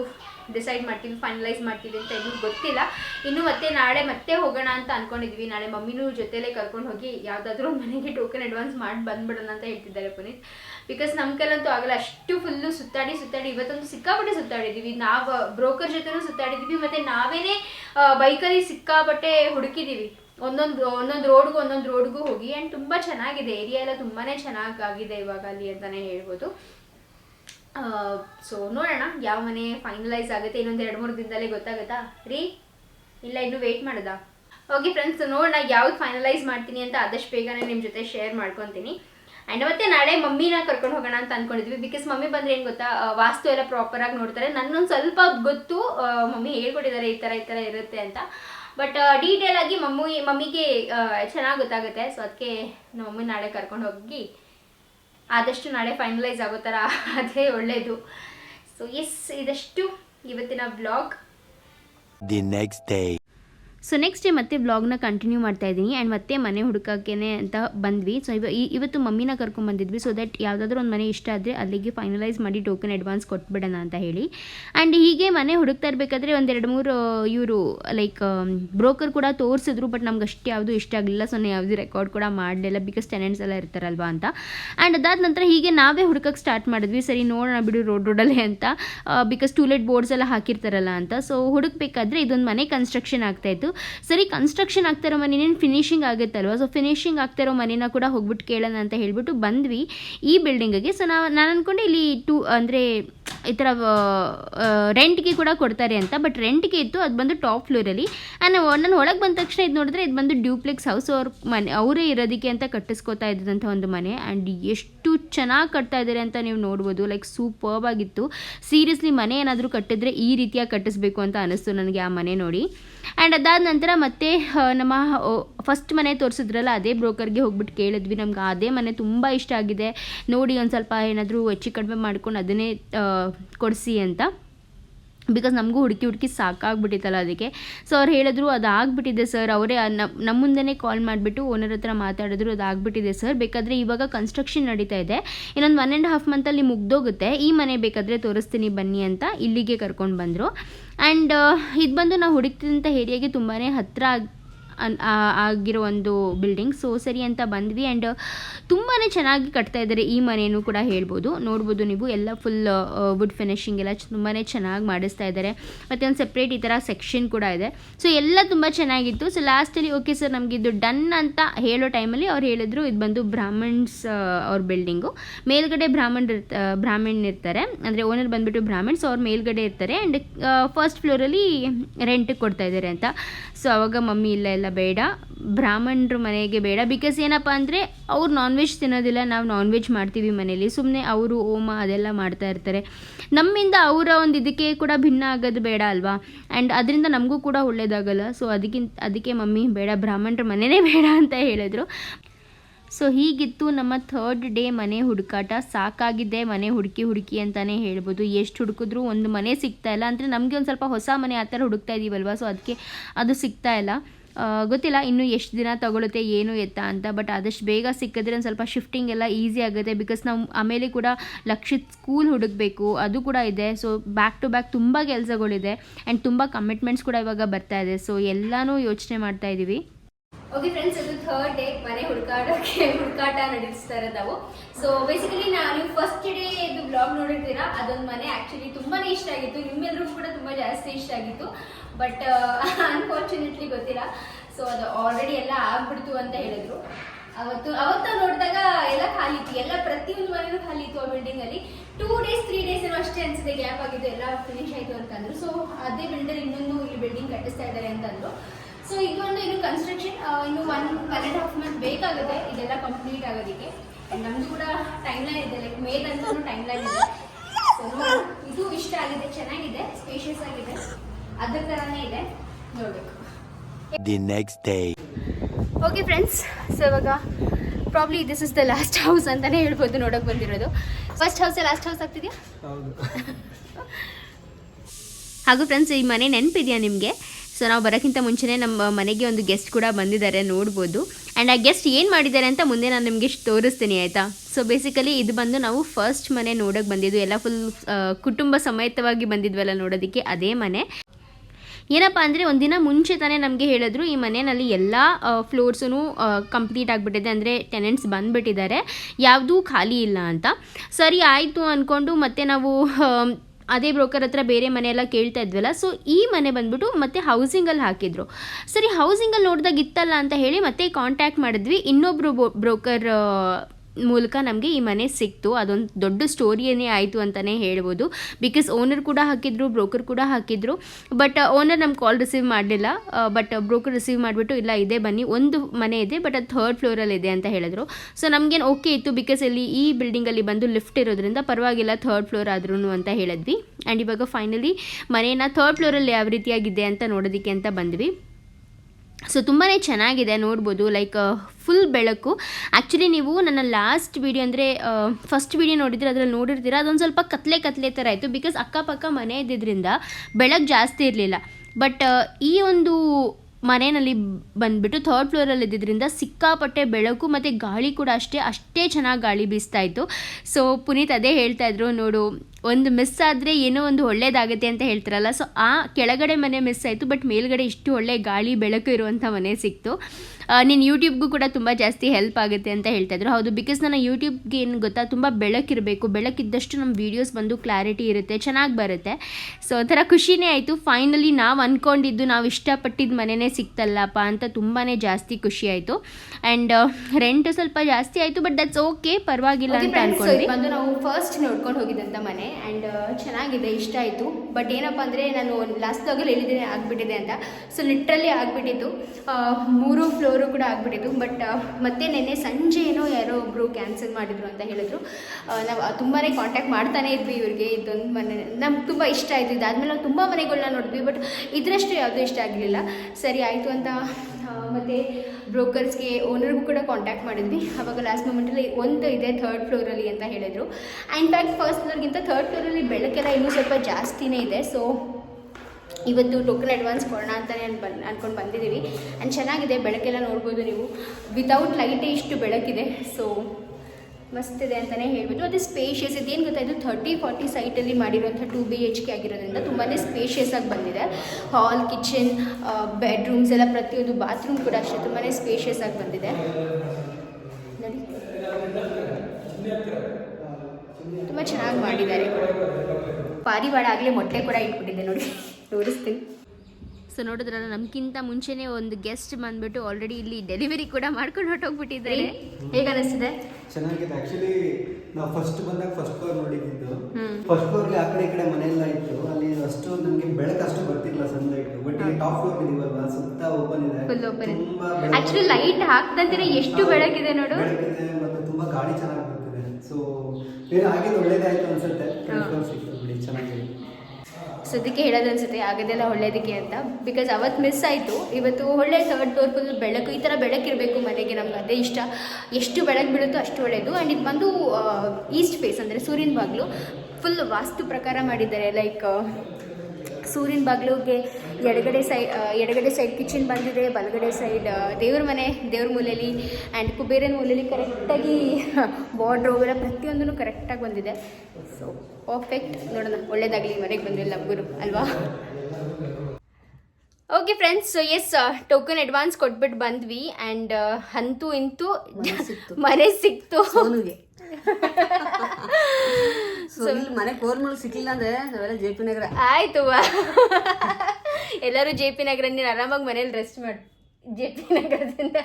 ಡಿಸೈಡ್ ಮಾಡ್ತೀವಿ ಫೈನಲೈಸ್ ಮಾಡ್ತೀವಿ ಅಂತ ಇನ್ನೂ ಗೊತ್ತಿಲ್ಲ. ಇನ್ನು ಮತ್ತೆ ನಾಳೆ ಮತ್ತೆ ಹೋಗೋಣ ಅಂತ ಅನ್ಕೊಂಡಿದ್ವಿ. ನಾಳೆ ಮಮ್ಮಿನೂ ಜೊತೆಲೇ ಕರ್ಕೊಂಡು ಹೋಗಿ ಯಾವುದಾದ್ರೂ ಮನೆಗೆ ಟೋಕನ್ ಅಡ್ವಾನ್ಸ್ ಮಾಡಿ ಬಂದ್ಬಿಡೋಣ ಅಂತ ಹೇಳ್ತಿದ್ದಾರೆ ಪುನೀತ್. ಬಿಕಾಸ್ ನಮ್ಮ ಕೈಲಂತೂ ಆಗಲ್ಲ. ಅಷ್ಟು ಫುಲ್ಲು ಸುತ್ತಾಡಿ ಸುತ್ತಾಡಿ, ಇವತ್ತೊಂದು ಸಿಕ್ಕಾಪಟ್ಟೆ ಸುತ್ತಾಡಿದ್ದೀವಿ ನಾವು ಬ್ರೋಕರ್ ಜೊತೆನೂ ಸುತ್ತಾಡಿದ್ದೀವಿ ಮತ್ತು ನಾವೇನೇ ಬೈಕಲ್ಲಿ ಸಿಕ್ಕಾಪಟ್ಟೆ ಹುಡುಕಿದ್ದೀವಿ ಒಂದೊಂದು ಒಂದೊಂದು ರೋಡ್ಗೂ ಒಂದೊಂದು ರೋಡ್ಗೂ ಹೋಗಿ. ಆ್ಯಂಡ್ ತುಂಬ ಚೆನ್ನಾಗಿದೆ. ಏರಿಯಾ ಎಲ್ಲ ತುಂಬಾ ಚೆನ್ನಾಗಾಗಿದೆ ಇವಾಗ ಅಲ್ಲಿ ಅಂತಲೇ ಹೇಳ್ಬೋದು. ಸೊ ನೋಡೋಣ, ಯಾವ ಮನೆ ಫೈನಲೈಸ್ ಆಗುತ್ತೆ, ಇನ್ನೊಂದು ಎರಡು ಮೂರು ದಿನದಲ್ಲೇ ಗೊತ್ತಾಗುತ್ತಾ? ರೀ? ಇಲ್ಲ, ಇನ್ನೂ ವೆಯ್ಟ್ ಮಾಡೋದಾ? ಓಕೆ ಫ್ರೆಂಡ್ಸ್ ನೋಡೋಣ, ಯಾವ್ದು ಫೈನಲೈಸ್ ಮಾಡ್ತೀನಿ ಅಂತ ಆದಷ್ಟು ಬೇಗನೆ ನಿಮ್ಮ ಜೊತೆ ಶೇರ್ ಮಾಡ್ಕೊತೀನಿ. ಆ್ಯಂಡ್ ಮತ್ತೆ ನಾಳೆ ಮಮ್ಮಿನ ಕರ್ಕೊಂಡು ಹೋಗೋಣ ಅಂತ ಅಂದ್ಕೊಂಡಿದ್ವಿ ಬಿಕಾಸ್ ಮಮ್ಮಿ ಬಂದರೆ ಏನು ಗೊತ್ತಾ? ವಾಸ್ತು ಎಲ್ಲ ಪ್ರಾಪರಾಗಿ ನೋಡ್ತಾರೆ. ನನ್ನೊಂದು ಸ್ವಲ್ಪ ಗೊತ್ತು ಮಮ್ಮಿ ಹೇಳ್ಕೊಟ್ಟಿದ್ದಾರೆ, ಈ ಥರ ಈ ಥರ ಇರುತ್ತೆ ಅಂತ. ಬಟ್ ಡೀಟೇಲ್ ಆಗಿ ಮಮ್ಮಿ, ಮಮ್ಮಿಗೆ ಚೆನ್ನಾಗಿ ಗೊತ್ತಾಗುತ್ತೆ. ಸೊ ಅದಕ್ಕೆ ನಮ್ಮ ಮಮ್ಮಿ ನಾಳೆ ಕರ್ಕೊಂಡು ಹೋಗಿ ಆದಷ್ಟು ನಾಳೆ ಫೈನಲೈಸ್ ಆಗೋ ಥರ ಅದೇ ಒಳ್ಳೆಯದು ಸೊ ಎಸ್ ಇದಷ್ಟು ಇವತ್ತಿನ blog the next day. So next day ಮತ್ತೆ ವ್ಲಾಗ್ನ ಕಂಟಿನ್ಯೂ ಮಾಡ್ತಾ ಇದ್ದೀನಿ. ಆ್ಯಂಡ್ ಮತ್ತೆ ಮನೆ ಹುಡುಕಕ್ಕೇನೆ ಅಂತ ಬಂದ್ವಿ. ಸೊ ಇವ ಇವತ್ತು ಮಮ್ಮಿನ ಕರ್ಕೊಂಡು ಬಂದಿದ್ವಿ. ಸೊ ದಟ್ ಯಾವುದಾದ್ರೂ ಒಂದು ಮನೆ ಇಷ್ಟ ಆದರೆ ಅಲ್ಲಿಗೆ ಫೈನಲೈಸ್ ಮಾಡಿ ಟೋಕನ್ ಅಡ್ವಾನ್ಸ್ ಕೊಟ್ಬಿಡೋಣ ಅಂತ ಹೇಳಿ. ಆ್ಯಂಡ್ ಹೀಗೆ ಮನೆ ಹುಡುಕ್ತಾ ಇರಬೇಕಾದ್ರೆ ಒಂದೆರಡು ಮೂರು ಇವರು ಲೈಕ್ ಬ್ರೋಕರ್ ಕೂಡ ತೋರಿಸಿದ್ರು ಬಟ್ ನಮ್ಗೆ ಅಷ್ಟು ಯಾವುದು ಇಷ್ಟ ಆಗಲಿಲ್ಲ. ಸೊ ಯಾವುದು ರೆಕಾರ್ಡ್ ಕೂಡ ಮಾಡಲಿಲ್ಲ. ಬಿಕಾಸ್ ಟೆನೆಂಟ್ಸ್ ಎಲ್ಲ ಇರ್ತಾರಲ್ವಾ ಅಂತ. ಆ್ಯಂಡ್ ಅದಾದ ನಂತರ ಹೀಗೆ ನಾವೇ ಹುಡುಕಕ್ಕೆ ಸ್ಟಾರ್ಟ್ ಮಾಡಿದ್ವಿ. ಸರಿ, ನೋಡೋಣ ಬಿಡು ರೋಡ್ ರೋಡಲ್ಲೇ ಅಂತ. ಬಿಕಾಸ್ ಟೂಲೆಟ್ ಬೋರ್ಡ್ಸ್ ಎಲ್ಲ ಹಾಕಿರ್ತಾರಲ್ಲ ಅಂತ. ಸೊ ಹುಡುಕ್ಬೇಕಾದ್ರೆ ಇದೊಂದು ಮನೆ ಕನ್ಸ್ಟ್ರಕ್ಷನ್ ಆಗ್ತಾ ಸರಿ ಕನ್ಸ್ಟ್ರಕ್ಷನ್ ಆಗ್ತಾ ಇರೋ ಫಿನಿಶಿಂಗ್ ಆಗುತ್ತಲ್ವ? ಸೊ ಫಿನಿಶಿಂಗ್ ಆಗ್ತಾ ಇರೋ ಮನೇನ ಕೂಡ ಹೋಗ್ಬಿಟ್ಟು ಕೇಳೋಣ ಅಂತ ಹೇಳ್ಬಿಟ್ಟು ಬಂದ್ವಿ. ಈ ಬಿಲ್ಡಿಂಗಿಗೆ ಸೊ ನಾವು, ನಾನು ಅಂದ್ಕೊಂಡೆ ಇಲ್ಲಿ ಟೂ ಅಂದರೆ ಈ ಥರ ರೆಂಟ್ಗೆ ಕೂಡ ಕೊಡ್ತಾರೆ ಅಂತ ಬಟ್ ರೆಂಟ್ಗೆ ಇತ್ತು, ಅದು ಬಂದು ಟಾಪ್ ಫ್ಲೋರಲ್ಲಿ ಆ್ಯಂಡ್ ನಾನು ಒಳಗೆ ಬಂದ ತಕ್ಷಣ ಇದು ನೋಡಿದ್ರೆ ಇದು ಬಂದು ಡ್ಯೂಪ್ಲೆಕ್ಸ್ ಹೌಸ್ ಅವ್ರ ಮನೆ, ಅವರೇ ಇರೋದಕ್ಕೆ ಅಂತ ಕಟ್ಟಿಸ್ಕೊತಾ ಇದ್ದಂಥ ಒಂದು ಮನೆ. ಆ್ಯಂಡ್ ಎಷ್ಟು ಚೆನ್ನಾಗಿ ಕಟ್ತಾ ಇದ್ದಾರೆ ಅಂತ ನೀವು ನೋಡ್ಬೋದು. ಲೈಕ್ ಸೂಪರ್ಬ್ ಆಗಿತ್ತು. ಸೀರಿಯಸ್ಲಿ ಮನೆ ಏನಾದರೂ ಕಟ್ಟಿದ್ರೆ ಈ ರೀತಿಯಾಗಿ ಕಟ್ಟಿಸ್ಬೇಕು ಅಂತ ಅನಿಸ್ತು ನನಗೆ ಆ ಮನೆ ನೋಡಿ. ಆ್ಯಂಡ್ ಅದಾದ ನಂತರ ಮತ್ತೆ ನಮ್ಮ ಫಸ್ಟ್ ಮನೆ ತೋರಿಸಿದ್ರಲ್ಲ, ಅದೇ ಬ್ರೋಕರ್ಗೆ ಹೋಗ್ಬಿಟ್ಟು ಕೇಳಿದ್ವಿ. ನಮ್ಗೆ ಅದೇ ಮನೆ ತುಂಬ ಇಷ್ಟ ಆಗಿದೆ. ನೋಡಿ ಒಂದು ಸ್ವಲ್ಪ ಏನಾದರೂ ಹೆಚ್ಚು ಕಡಿಮೆ ಮಾಡ್ಕೊಂಡು ಅದನ್ನೇ ಕೊಡಿಸಿ ಅಂತ. ಬಿಕಾಸ್ ನಮಗೂ ಹುಡುಕಿ ಹುಡುಕಿ ಸಾಕಾಗ್ಬಿಟ್ಟಿತ್ತಲ್ಲ ಅದಕ್ಕೆ. ಸೊ ಅವ್ರು ಹೇಳಿದ್ರು ಅದು ಆಗಿಬಿಟ್ಟಿದೆ ಸರ್ ಅವರೇ ನಮ್ಮ ಮುಂದೆನೇ ಕಾಲ್ ಮಾಡಿಬಿಟ್ಟು ಓನರ್ ಹತ್ರ ಮಾತಾಡಿದ್ರು ಅದು ಆಗಿಬಿಟ್ಟಿದೆ ಸರ್ ಬೇಕಾದರೆ ಇವಾಗ ಕನ್ಸ್ಟ್ರಕ್ಷನ್ ನಡೀತಾ ಇದೆ. ಇನ್ನೊಂದು ಒನ್ ಆ್ಯಂಡ್ ಹಾಫ್ ಮಂತಲ್ಲಿ ಮುಗ್ದೋಗುತ್ತೆ. ಈ ಮನೆ ಬೇಕಾದರೆ ತೋರಿಸ್ತೀನಿ ಬನ್ನಿ ಅಂತ ಇಲ್ಲಿಗೆ ಕರ್ಕೊಂಡು ಬಂದರು. ಆ್ಯಂಡ್ ಇದು ಬಂದು ನಾವು ಹುಡುಕ್ತಿದ್ದಂಥ ಏರಿಯಾಗೆ ತುಂಬಾ ಹತ್ತಿರ ಅನ್- ಆ- ಆಗಿರೋ ಒಂದು ಬಿಲ್ಡಿಂಗ್ ಸೊ ಸರಿ ಅಂತ ಬಂದ್ವಿ ಆ್ಯಂಡ್ ತುಂಬಾ ಚೆನ್ನಾಗಿ ಕಟ್ತಾ ಇದ್ದಾರೆ. ಈ ಮನೆಯೂ ಕೂಡ ಹೇಳ್ಬೋದು. ನೋಡ್ಬೋದು ನೀವು, ಎಲ್ಲ ಫುಲ್ ವುಡ್ ಫಿನಿಶಿಂಗ್ ಎಲ್ಲ ತುಂಬಾ ಚೆನ್ನಾಗಿ ಮಾಡಿಸ್ತಾ ಇದ್ದಾರೆ. ಮತ್ತು ಒಂದು ಸಪ್ರೇಟ್ ಈ ಥರ ಸೆಕ್ಷನ್ ಕೂಡ ಇದೆ. ಸೊ ಎಲ್ಲ ತುಂಬ ಚೆನ್ನಾಗಿತ್ತು. ಸೊ ಲಾಸ್ಟಲ್ಲಿ ಓಕೆ ಸರ್ ನಮಗೆ ಇದು ಡನ್ ಅಂತ ಹೇಳೋ ಟೈಮಲ್ಲಿ ಅವ್ರು ಹೇಳಿದ್ರು, ಇದು ಬಂದು ಬ್ರಾಹ್ಮಣ್ಸ್ ಅವ್ರ ಬಿಲ್ಡಿಂಗು ಮೇಲ್ಗಡೆ ಬ್ರಾಹ್ಮಣ್ ಬ್ರಾಹ್ಮಣ್ ಇರ್ತಾರೆ. ಅಂದರೆ ಓನರ್ ಬಂದ್ಬಿಟ್ಟು ಬ್ರಾಹ್ಮಣ್ಸ್ ಅವ್ರ ಮೇಲ್ಗಡೆ ಇರ್ತಾರೆ. ಆ್ಯಂಡ್ ಫಸ್ಟ್ ಫ್ಲೋರಲ್ಲಿ ರೆಂಟ್ ಕೊಡ್ತಾ ಇದ್ದಾರೆ ಅಂತ. ಸೊ ಅವಾಗ ಮಮ್ಮಿ ಇಲ್ಲ, ಎಲ್ಲ ಬೇಡ. ಬ್ರಾಹ್ಮಣರ ಮನೆಗೆ ಬೇಡ. ಬಿಕಾಸ್ ಏನಪ್ಪ ಅಂದರೆ, ಅವ್ರು ನಾನ್ ವೆಜ್ ತಿನ್ನೋದಿಲ್ಲ, ನಾವು ನಾನ್ ವೆಜ್ ಮಾಡ್ತೀವಿ ಮನೇಲಿ ಸುಮ್ಮನೆ ಅವರು, ಓಮ ಅದೆಲ್ಲ ಮಾಡ್ತಾ ಇರ್ತಾರೆ. ನಮ್ಮಿಂದ ಅವರ ಒಂದು ಇದಕ್ಕೆ ಕೂಡ ಭಿನ್ನ ಆಗೋದು ಬೇಡ ಅಲ್ವಾ? ಆ್ಯಂಡ್ ಅದರಿಂದ ನಮಗೂ ಕೂಡ ಒಳ್ಳೇದಾಗಲ್ಲ. ಸೊ ಅದಕ್ಕಿಂತ ಅದಕ್ಕೆ ಮಮ್ಮಿ, ಬೇಡ, ಬ್ರಾಹ್ಮಣರ ಮನೆಯೇ ಬೇಡ ಅಂತ ಹೇಳಿದ್ರು. ಸೊ ಹೀಗಿತ್ತು ನಮ್ಮ ಥರ್ಡ್ ಡೇ ಮನೆ ಹುಡುಕಾಟ. ಸಾಕಾಗಿದೆ ಮನೆ ಹುಡುಕಿ ಹುಡುಕಿ ಅಂತಲೇ ಹೇಳ್ಬೋದು. ಎಷ್ಟು ಹುಡುಕಿದ್ರು ಒಂದು ಮನೆ ಸಿಗ್ತಾ ಇಲ್ಲ. ಅಂದರೆ ನಮಗೆ ಒಂದು ಸ್ವಲ್ಪ ಹೊಸ ಮನೆ ಆ ಥರ ಹುಡುಕ್ತಾ ಇದ್ದೀವಲ್ವ ಸೊ ಅದಕ್ಕೆ ಅದು ಸಿಗ್ತಾ ಇಲ್ಲ. ಗೊತ್ತಿಲ್ಲ, ಇನ್ನು ಎಷ್ಟು ದಿನ ತಗೊಳುತ್ತೆ, ಏನು ಎತ್ತ ಅಂತ ಬಟ್ ಆದಷ್ಟು ಬೇಗ ಸಿಕ್ಕಿದ್ರೆ ಒಂದು ಸ್ವಲ್ಪ ಶಿಫ್ಟಿಂಗ್ ಎಲ್ಲ ಈಸಿ ಆಗುತ್ತೆ ಬಿಕಾಸ್ ನಾವು ಆಮೇಲೆ ಕೂಡ ಲಕ್ಷಿತ್ ಸ್ಕೂಲ್ ಹುಡುಕಬೇಕು, ಅದು ಕೂಡ ಇದೆ ಸೊ ಬ್ಯಾಕ್ ಟು ಬ್ಯಾಕ್ ತುಂಬ ಕೆಲಸಗಳಿದೆ ಆ್ಯಂಡ್ ತುಂಬ ಕಮಿಟ್ಮೆಂಟ್ಸ್ ಕೂಡ ಇವಾಗ ಬರ್ತಾ ಇದೆ ಸೊ ಎಲ್ಲನೂ ಯೋಚನೆ ಮಾಡ್ತಾ ಇದ್ದೀವಿ ಓಕೆ ಫ್ರೆಂಡ್ಸ್ ಅದು ಥರ್ಡ್ ಡೇ ಮನೆ ಹುಡುಕಾಟಕ್ಕೆ ಹುಡುಕಾಟ ನಡೆಸ್ತಾ ಇರೋದು. ನಾವು ಸೊ ಬೇಸಿಕಲಿ ನಾನು ಫಸ್ಟ್ ಡೇ ಇದು ಬ್ಲಾಗ್ ನೋಡಿರ್ತೀರಾ, ಅದೊಂದು ಮನೆ ಆ್ಯಕ್ಚುಲಿ ತುಂಬಾ ಇಷ್ಟ ಆಗಿತ್ತು. ನಿಮ್ಮೆಲ್ಲರೂ ಕೂಡ ತುಂಬ ಜಾಸ್ತಿ ಇಷ್ಟ ಆಗಿತ್ತು. ಬಟ್ ಅನ್ಫಾರ್ಚುನೇಟ್ಲಿ ಗೊತ್ತಿಲ್ಲ. ಸೊ ಅದು ಆಲ್ರೆಡಿ ಎಲ್ಲ ಆಗ್ಬಿಡ್ತು ಅಂತ ಹೇಳಿದ್ರು. ಅವತ್ತು ಅವತ್ತು ನೋಡಿದಾಗ ಎಲ್ಲ ಖಾಲಿ ಇತ್ತು. ಎಲ್ಲ ಪ್ರತಿಯೊಂದು ಮನೆಯೂ ಖಾಲಿ ಇತ್ತು ಆ ಬಿಲ್ಡಿಂಗ್ ಅಲ್ಲಿ. ಟೂ ಡೇಸ್ ತ್ರೀ ಡೇಸ್ ಏನೋ ಅಷ್ಟೇ ಅನ್ಸುತ್ತೆ ಗ್ಯಾಪ್ ಆಗಿದ್ದು, ಎಲ್ಲ ಫಿನಿಶ್ ಆಯ್ತು ಅಂತಂದ್ರು. ಸೊ ಅದೇ ಬಿಲ್ಡರ್ ಇನ್ನೊಂದು ಈ ಬಿಲ್ಡಿಂಗ್ ಕಟ್ಟಿಸ್ತಾ ಇದ್ದಾರೆ ಅಂತಂದ್ರು. ಸೊ ಇದು ಒಂದು ಇನ್ನು ಕನ್ಸ್ಟ್ರಕ್ಷನ್ ಇನ್ನು one one and half month ಬೇಕಾಗುತ್ತೆ. ಇದೆಲ್ಲ ಕಂಪ್ಲೀಟ್ ಆಗೋದಕ್ಕೆ. ನಮ್ದು ಕೂಡ ಟೈಮ್ ಲೈನ್ ಇದೆ. ಲೈಕ್ ಮೇ ತನಕ ಟೈಮ್ ಲೈನ್ ಇದೆ. ಸೊ ಇದು ಇಷ್ಟ ಆಗಿದೆ. ಚೆನ್ನಾಗಿದೆ. ಸ್ಪೇಷಿಯಸ್ ಆಗಿದೆ. ಅದ್ರ ಥರನೇ ಇದೆ. ನೋಡ್ಬೇಕು. The next day. Okay friends so ಇವಾಗ probably this is the last house ಅಂತಲೇ ಹೇಳ್ಬೋದು. ನೋಡೋಕೆ ಬಂದಿರೋದು. ಫಸ್ಟ್ ಹೌಸ್ ಲಾಸ್ಟ್ ಹೌಸ್ ಆಗ್ತಿದೆಯಾ? ಹೌದು. ಹಾಗೂ ಫ್ರೆಂಡ್ಸ್ ಈ ಮನೆ ನೆನಪಿದೆಯಾ ನಿಮಗೆ? ಸೊ ನಾವು ಬರೋಕ್ಕಿಂತ ಮುಂಚೆನೇ ನಮ್ಮ ಮನೆಗೆ ಒಂದು ಗೆಸ್ಟ್ ಕೂಡ ಬಂದಿದ್ದಾರೆ, ನೋಡ್ಬೋದು. ಆ್ಯಂಡ್ ಆ ಗೆಸ್ಟ್ ಏನು ಮಾಡಿದ್ದಾರೆ ಅಂತ ಮುಂದೆ ನಾನು ನಿಮಗೆ ತೋರಿಸ್ತೀನಿ, ಆಯಿತಾ? ಸೊ ಬೇಸಿಕಲಿ ಇದು ಬಂದು ನಾವು ಫಸ್ಟ್ ಮನೆ ನೋಡೋಕೆ ಬಂದಿದ್ದು. ಎಲ್ಲ ಫುಲ್ ಕುಟುಂಬ ಸಮೇತವಾಗಿ ಬಂದಿದ್ವಲ್ಲ ನೋಡೋದಕ್ಕೆ, ಅದೇ ಮನೆ. ಏನಪ್ಪ ಅಂದರೆ ಒಂದಿನ ಮುಂಚೆ ತಾನೇ ನಮಗೆ ಹೇಳಿದ್ರು, ಈ ಮನೆಯಲ್ಲಿ ಎಲ್ಲ ಫ್ಲೋರ್ಸೂ ಕಂಪ್ಲೀಟ್ ಆಗಿಬಿಟ್ಟಿದೆ. ಅಂದರೆ ಟೆನೆಂಟ್ಸ್ ಬಂದುಬಿಟ್ಟಿದ್ದಾರೆ. ಯಾವುದೂ ಖಾಲಿ ಇಲ್ಲ ಅಂತ. ಸರಿ, ಆಯಿತು ಅಂದ್ಕೊಂಡು ಮತ್ತೆ ನಾವು ಅದೇ ಬ್ರೋಕರ್ ಹತ್ರ ಬೇರೆ ಮನೆ ಎಲ್ಲ ಕೇಳ್ತಾ ಇದ್ವಲ್ಲ ಸೊ ಈ ಮನೆ ಬಂದ್ಬಿಟ್ಟು ಮತ್ತೆ ಹೌಸಿಂಗಲ್ಲಿ ಹಾಕಿದ್ರು. ಸರಿ ಹೌಸಿಂಗಲ್ಲಿ ನೋಡಿದಾಗ ಇತ್ತಲ್ಲ ಅಂತ ಹೇಳಿ ಮತ್ತೆ ಕಾಂಟ್ಯಾಕ್ಟ್ ಮಾಡಿದ್ವಿ. ಇನ್ನೊಬ್ಬರು ಬ್ರೋಕರ್ ಮೂಲಕ ನಮಗೆ ಈ ಮನೆ ಸಿಕ್ತು. ಅದೊಂದು ದೊಡ್ಡ ಸ್ಟೋರಿಯೇ ಆಯಿತು ಅಂತಲೇ ಹೇಳ್ಬೋದು. ಬಿಕಾಸ್ ಓನರ್ ಕೂಡ ಹಾಕಿದ್ರು ಬ್ರೋಕರ್ ಕೂಡ ಹಾಕಿದ್ರು. ಬಟ್ ಓನರ್ ನಮ್ಮ ಕಾಲ್ ರಿಸೀವ್ ಮಾಡಲಿಲ್ಲ. ಬಟ್ ಬ್ರೋಕರ್ ರಿಸೀವ್ ಮಾಡಿಬಿಟ್ಟು, ಇಲ್ಲ, ಇದೆ ಬನ್ನಿ, ಒಂದು ಮನೆ ಇದೆ ಬಟ್ ಅದು ಥರ್ಡ್ ಫ್ಲೋರಲ್ಲಿ ಇದೆ ಅಂತ ಹೇಳಿದ್ರು. ಸೊ ನಮಗೇನು ಓಕೆ ಇತ್ತು ಬಿಕಾಸ್ ಇಲ್ಲಿ ಈ ಬಿಲ್ಡಿಂಗಲ್ಲಿ ಬಂದು ಲಿಫ್ಟ್ ಇರೋದ್ರಿಂದ ಪರವಾಗಿಲ್ಲ ಥರ್ಡ್ ಫ್ಲೋರ್ ಆದ್ರೂ ಅಂತ ಹೇಳಿದ್ವಿ. ಆ್ಯಂಡ್ ಇವಾಗ ಫೈನಲಿ ಮನೇನ ಥರ್ಡ್ ಫ್ಲೋರಲ್ಲಿ ಯಾವ ರೀತಿಯಾಗಿದೆ ಅಂತ ನೋಡೋದಕ್ಕೆ ಅಂತ ಬಂದ್ವಿ. ಸೊ ತುಂಬಾ ಚೆನ್ನಾಗಿದೆ ನೋಡ್ಬೋದು ಲೈಕ್ ಫುಲ್ ಬೆಳಕು. ಆ್ಯಕ್ಚುಲಿ ನೀವು ನನ್ನ ಲಾಸ್ಟ್ ವಿಡಿಯೋ ಅಂದರೆ ಫಸ್ಟ್ ವಿಡಿಯೋ ನೋಡಿದ್ರೆ ಅದರಲ್ಲಿ ನೋಡಿರ್ತೀರ? ಅದೊಂದು ಸ್ವಲ್ಪ ಕತ್ಲೆ ಕತ್ಲೆ ಥರ ಆಯಿತು ಬಿಕಾಸ್ ಅಕ್ಕಪಕ್ಕ ಮನೆ ಇದ್ದಿದ್ದರಿಂದ ಬೆಳಕು ಜಾಸ್ತಿ ಇರಲಿಲ್ಲ. ಬಟ್ ಈ ಒಂದು ಮನೆಯಲ್ಲಿ ಬಂದ್ಬಿಟ್ಟು ಥರ್ಡ್ ಫ್ಲೋರಲ್ಲಿ ಇದ್ದಿದ್ದರಿಂದ ಸಿಕ್ಕಾಪಟ್ಟೆ ಬೆಳಕು ಮತ್ತು ಗಾಳಿ ಕೂಡ ಅಷ್ಟೇ ಅಷ್ಟೇ ಚೆನ್ನಾಗಿ ಗಾಳಿ ಬೀಸ್ತಾ ಇತ್ತು. ಸೊ ಪುನೀತ್ ಅದೇ ಹೇಳ್ತಾ ಇದ್ರು, ನೋಡು, ಒಂದು ಮಿಸ್ ಆದರೆ ಏನೋ ಒಂದು ಒಳ್ಳೇದಾಗುತ್ತೆ ಅಂತ ಹೇಳ್ತಾರಲ್ಲ. ಸೊ ಆ ಕೆಳಗಡೆ ಮನೆ ಮಿಸ್ ಆಯಿತು ಬಟ್ ಮೇಲ್ಗಡೆ ಇಷ್ಟು ಒಳ್ಳೆ ಗಾಳಿ, ಬೆಳಕು ಇರುವಂಥ ಮನೆ ಸಿಕ್ತು. ನೀನು ಯೂಟ್ಯೂಬ್ಗೂ ಕೂಡ ತುಂಬ ಜಾಸ್ತಿ ಹೆಲ್ಪ್ ಆಗುತ್ತೆ ಅಂತ ಹೇಳ್ತಾ ಇದ್ರು. ಹೌದು ಬಿಕಾಸ್ ನನ್ನ ಯೂಟ್ಯೂಬ್ಗೆ ಏನು ಗೊತ್ತಾ ತುಂಬ ಬೆಳಕಿರಬೇಕು. ಬೆಳಕಿದ್ದಷ್ಟು ನಮ್ಮ ವೀಡಿಯೋಸ್ ಬಂದು ಕ್ಲಾರಿಟಿ ಇರುತ್ತೆ ಚೆನ್ನಾಗಿ ಬರುತ್ತೆ. ಸೊ ಒಂಥರ ಖುಷಿನೇ ಆಯಿತು. ಫೈನಲಿ ನಾವು ಅಂದ್ಕೊಂಡಿದ್ದು ನಾವು ಇಷ್ಟಪಟ್ಟಿದ್ದ ಮನೆಯೇ ಸಿಕ್ತಲ್ಲಪ್ಪ ಅಂತ ತುಂಬಾ ಜಾಸ್ತಿ ಖುಷಿ ಆಯಿತು. ಆ್ಯಂಡ್ ರೆಂಟ್ ಸ್ವಲ್ಪ ಜಾಸ್ತಿ ಆಯಿತು ಬಟ್ ದಟ್ಸ್ ಓಕೆ ಪರವಾಗಿಲ್ಲ ಅಂತ ಅನ್ಕೊಂಡ್ವಿ. ಬಂದು ನಾವು ಫಸ್ಟ್ ನೋಡ್ಕೊಂಡು ಹೋಗಿದ್ದಂಥ ಮನೆ ಆ್ಯಂಡ್ ಚೆನ್ನಾಗಿದೆ ಇಷ್ಟ ಆಯಿತು. ಬಟ್ ಏನಪ್ಪ ಅಂದರೆ ನಾನು ಲಾಸ್ಟ್ ಬ್ಲಾಗಲ್ಲಿ ಹೇಳಿದ್ದೇನೆ ಆಗಿಬಿಟ್ಟಿದೆ ಅಂತ. ಸೊ ಲಿಟ್ರಲ್ಲಿ ಆಗಿಬಿಟ್ಟಿತ್ತು. ಮೂರು ಫ್ಲೋರು ಕೂಡ ಆಗಿಬಿಟ್ಟಿದ್ದು ಬಟ್ ಮತ್ತೆ ನಿನ್ನೆ ಸಂಜೆ ಏನೋ ಯಾರೋ ಒಬ್ಬರು ಕ್ಯಾನ್ಸಲ್ ಮಾಡಿದ್ರು ಅಂತ ಹೇಳಿದ್ರು. ನಾವು ತುಂಬಾ ಕಾಂಟ್ಯಾಕ್ಟ್ ಮಾಡ್ತಾನೆ ಇದ್ವಿ ಇವ್ರಿಗೆ. ಇದೊಂದು ಮನೆ, ನಮ್ಗೆ ತುಂಬ ಇಷ್ಟ ಆಯಿತು. ಇದಾದ್ಮೇಲೆ ನಾವು ತುಂಬ ಮನೆಗಳನ್ನ ನೋಡಿದ್ವಿ. ಬಟ್ ಇದರಷ್ಟು ಯಾವುದೂ ಇಷ್ಟ ಆಗಲಿಲ್ಲ. ಸರಿ, ಆಯಿತು ಅಂತ ಮತ್ತು ಬ್ರೋಕರ್ಸ್ಗೆ ಓನರ್ಗೂ ಕೂಡ ಕಾಂಟ್ಯಾಕ್ಟ್ ಮಾಡಿದ್ವಿ. ಅವಾಗ ಲಾಸ್ಟ್ ಮೂಮೆಂಟಲ್ಲಿ ಒಂದು ಇದೆ ಥರ್ಡ್ ಫ್ಲೋರಲ್ಲಿ ಅಂತ ಹೇಳಿದರು. ಆ್ಯಂಡ್ ಫ್ಯಾಕ್ಟ್ ಫಸ್ಟ್ ಫ್ಲೋರ್ಗಿಂತ ಥರ್ಡ್ ಫ್ಲೋರಲ್ಲಿ ಬೆಳಕೆಲ್ಲ ಇನ್ನೂ ಸ್ವಲ್ಪ ಜಾಸ್ತಿನೇ ಇದೆ. ಸೊ ಇವತ್ತು ಟೋಕನ್ ಅಡ್ವಾನ್ಸ್ ಕೊಡೋಣ ಅಂತಲೇ ಬನ್ ಅಂದ್ಕೊಂಡು ಬಂದಿದ್ದೀವಿ ಆ್ಯಂಡ್ ಚೆನ್ನಾಗಿದೆ, ಬೆಳಕೆಲ್ಲ ನೋಡ್ಬೋದು ನೀವು. ವಿತೌಟ್ ಲೈಟೇ ಇಷ್ಟು ಬೆಳಕಿದೆ. ಸೊ ಮಸ್ತಿದೆ ಅಂತಲೇ ಹೇಳ್ಬೋದು ಅದೇ ಸ್ಪೇಷಿಯಸ್ ಇದೇನು ಗೊತ್ತಾ, ಇದು ಥರ್ಟಿ ಫಾರ್ಟಿ ಸೈಟಲ್ಲಿ ಮಾಡಿರೋಂಥ ಟು ಬಿ ಎಚ್ ಕೆ ಆಗಿರೋದ್ರಿಂದ ತುಂಬಾ ಸ್ಪೇಷಿಯಸ್ ಆಗಿ ಬಂದಿದೆ. ಹಾಲ್ ಕಿಚನ್ ಬೆಡ್ರೂಮ್ಸ್ ಎಲ್ಲ ಪ್ರತಿಯೊಂದು ಬಾತ್ರೂಮ್ ಕೂಡ ಅಷ್ಟೇ ತುಂಬಾ ಸ್ಪೇಷಿಯಸ್ ಆಗಿ ಬಂದಿದೆ. ತುಂಬ ಚೆನ್ನಾಗಿ ಮಾಡಿದ್ದಾರೆ. ಪಾರಿವಾಳ ಆಗಲೇ ಮೊಟ್ಟೆ ಕೂಡ ಇಟ್ಬಿಟ್ಟಿದೆ ನೋಡಿ. ತೋರಿಸ್ತೀನಿ. ಸೊ ನೋಡಿದ್ರಲ್ಲ ನಮ್ಗಿಂತ ಮುಂಚೆನೇ ಒಂದು ಗೆಸ್ಟ್ ಬಂದ್ಬಿಟ್ಟು ಆಲ್ರೆಡಿ ಇಲ್ಲಿ ಡೆಲಿವರಿ ಕೂಡ ಮಾಡ್ಕೊಂಡು ಹೊರಟೋಗ್ಬಿಟ್ಟಿದ್ದಾರೆ. ಹೇಗೆ ಅನಿಸ್ತಿದೆ? ಚೆನ್ನಾಗಿದೆ. ಆಕ್ಚುಲಿ ನಾವು ಫಸ್ಟ್ ಬಂದಾಗ ಫಸ್ಟ್ ಫ್ಲೋರ್ ನೋಡಿದ್ದು. ಫಸ್ಟ್ ಫ್ಲೋರ್ಗೆ ಆ ಕಡೆ ಈ ಕಡೆ ಮನೆ ಎಲ್ಲ ಇತ್ತು. ಅಲ್ಲಿ ಅಷ್ಟು ನಮಗೆ ಬೆಳಕು ಅಷ್ಟು ಬರ್ತಿಲ್ಲ ಸನ್ಲೈಟ್ ಬಟ್ ಇಲ್ಲಿ ಟಾಪ್ ಫ್ಲೋರ್ ಇದೀವಲ್ವಾ ಸುತ್ತ ಓಪನ್ ಇದೆ. ಫುಲ್ ಓಪನ್ ಆಕ್ಚುಲಿ ಲೈಟ್ ಹಾಕ್ದಂತೆಯೇ ಎಷ್ಟು ಬೆಳಕಿದೆ ನೋಡು. ಬೆಳಕಿದೆ ಮತ್ತೆ ತುಂಬಾ ಗಾಳಿ ಚೆನ್ನಾಗಿ ಬರ್ತಿದೆ. ಸೊ ಏನು ಆಗಿದ್ದು ಒಳ್ಳೇದಾಯ್ತು ಅನ್ಸುತ್ತೆ. ಫ್ಲೋರ್ ಚೆನ್ನಾಗಿದೆ ಸದ್ಯಕ್ಕೆ ಹೇಳೋದು ಅನ್ಸುತ್ತೆ, ಆಗೋದೆಲ್ಲ ಒಳ್ಳೇದಕ್ಕೆ ಅಂತ. ಬಿಕಾಸ್ ಅವತ್ತು ಮಿಸ್ ಆಯಿತು. ಇವತ್ತು ಒಳ್ಳೆ ಥರ್ಡ್ ಡೋರ್ ಫುಲ್ ಬೆಳಕು, ಈ ಥರ ಬೆಳಕಿರಬೇಕು ಮನೆಗೆ ನಮ್ಗೆ ಅದೇ ಇಷ್ಟ. ಎಷ್ಟು ಬೆಳಕು ಬೀಳುತ್ತೋ ಅಷ್ಟು ಒಳ್ಳೆಯದು ಆ್ಯಂಡ್ ಇದು ಬಂದು ಈಸ್ಟ್ ಫೇಸ್ ಅಂದರೆ ಸೂರ್ಯನ ಬಾಗಿಲು. ಫುಲ್ ವಾಸ್ತು ಪ್ರಕಾರ ಮಾಡಿದ್ದಾರೆ ಲೈಕ್ ಸೂರ್ಯನ ಬಾಗಿಲುಗೆ ಎಡಗಡೆ ಸೈಡ್ ಎಡಗಡೆ ಸೈಡ್ ಕಿಚನ್ ಬಂದಿದೆ ಬಲಗಡೆ ಸೈಡ್ ದೇವ್ರ ಮನೆ ದೇವ್ರ ಮೂಲೆಯಲ್ಲಿ ಆ್ಯಂಡ್ ಕುಬೇರನ ಮೂಲೆಯಲ್ಲಿ ಕರೆಕ್ಟಾಗಿ ಬಾರ್ಡ್ರ್ ಎಲ್ಲ ಪ್ರತಿಯೊಂದೂ ಕರೆಕ್ಟಾಗಿ ಬಂದಿದೆ. ಸೊ ಪರ್ಫೆಕ್ಟ್ ನೋಡೋಣ ಒಳ್ಳೇದಾಗಲಿ ಮನೆಗೆ ಬಂದಿಲ್ಲ ನಮಗೂ ಅಲ್ವಾ? Okay friends so yes token advance ಕೊಟ್ಬಿಟ್ಟು ಬಂದ್ವಿ ಆ್ಯಂಡ್ ಅಂತೂ ಇಂತೂ ಮನೆ ಸಿಕ್ತು. ಸೊ ಇಲ್ಲಿ ಮನೆ ಕೋರ್ಮಲ್ ಸಿಕ್ಕಿಲ್ಲ ಅಂದ್ರೆ ನಾವೆಲ್ಲ ಜೆ ಪಿ ನಗರ. ಆಯ್ತು ವಾ ಎಲ್ಲರೂ ಜೆ ಪಿ ನಗರ ನೀನು ಆರಾಮಾಗಿ ಮನೇಲಿ ರೆಸ್ಟ್ ಮಾಡಿ ಜೆ ಪಿ ನಗರದಿಂದ.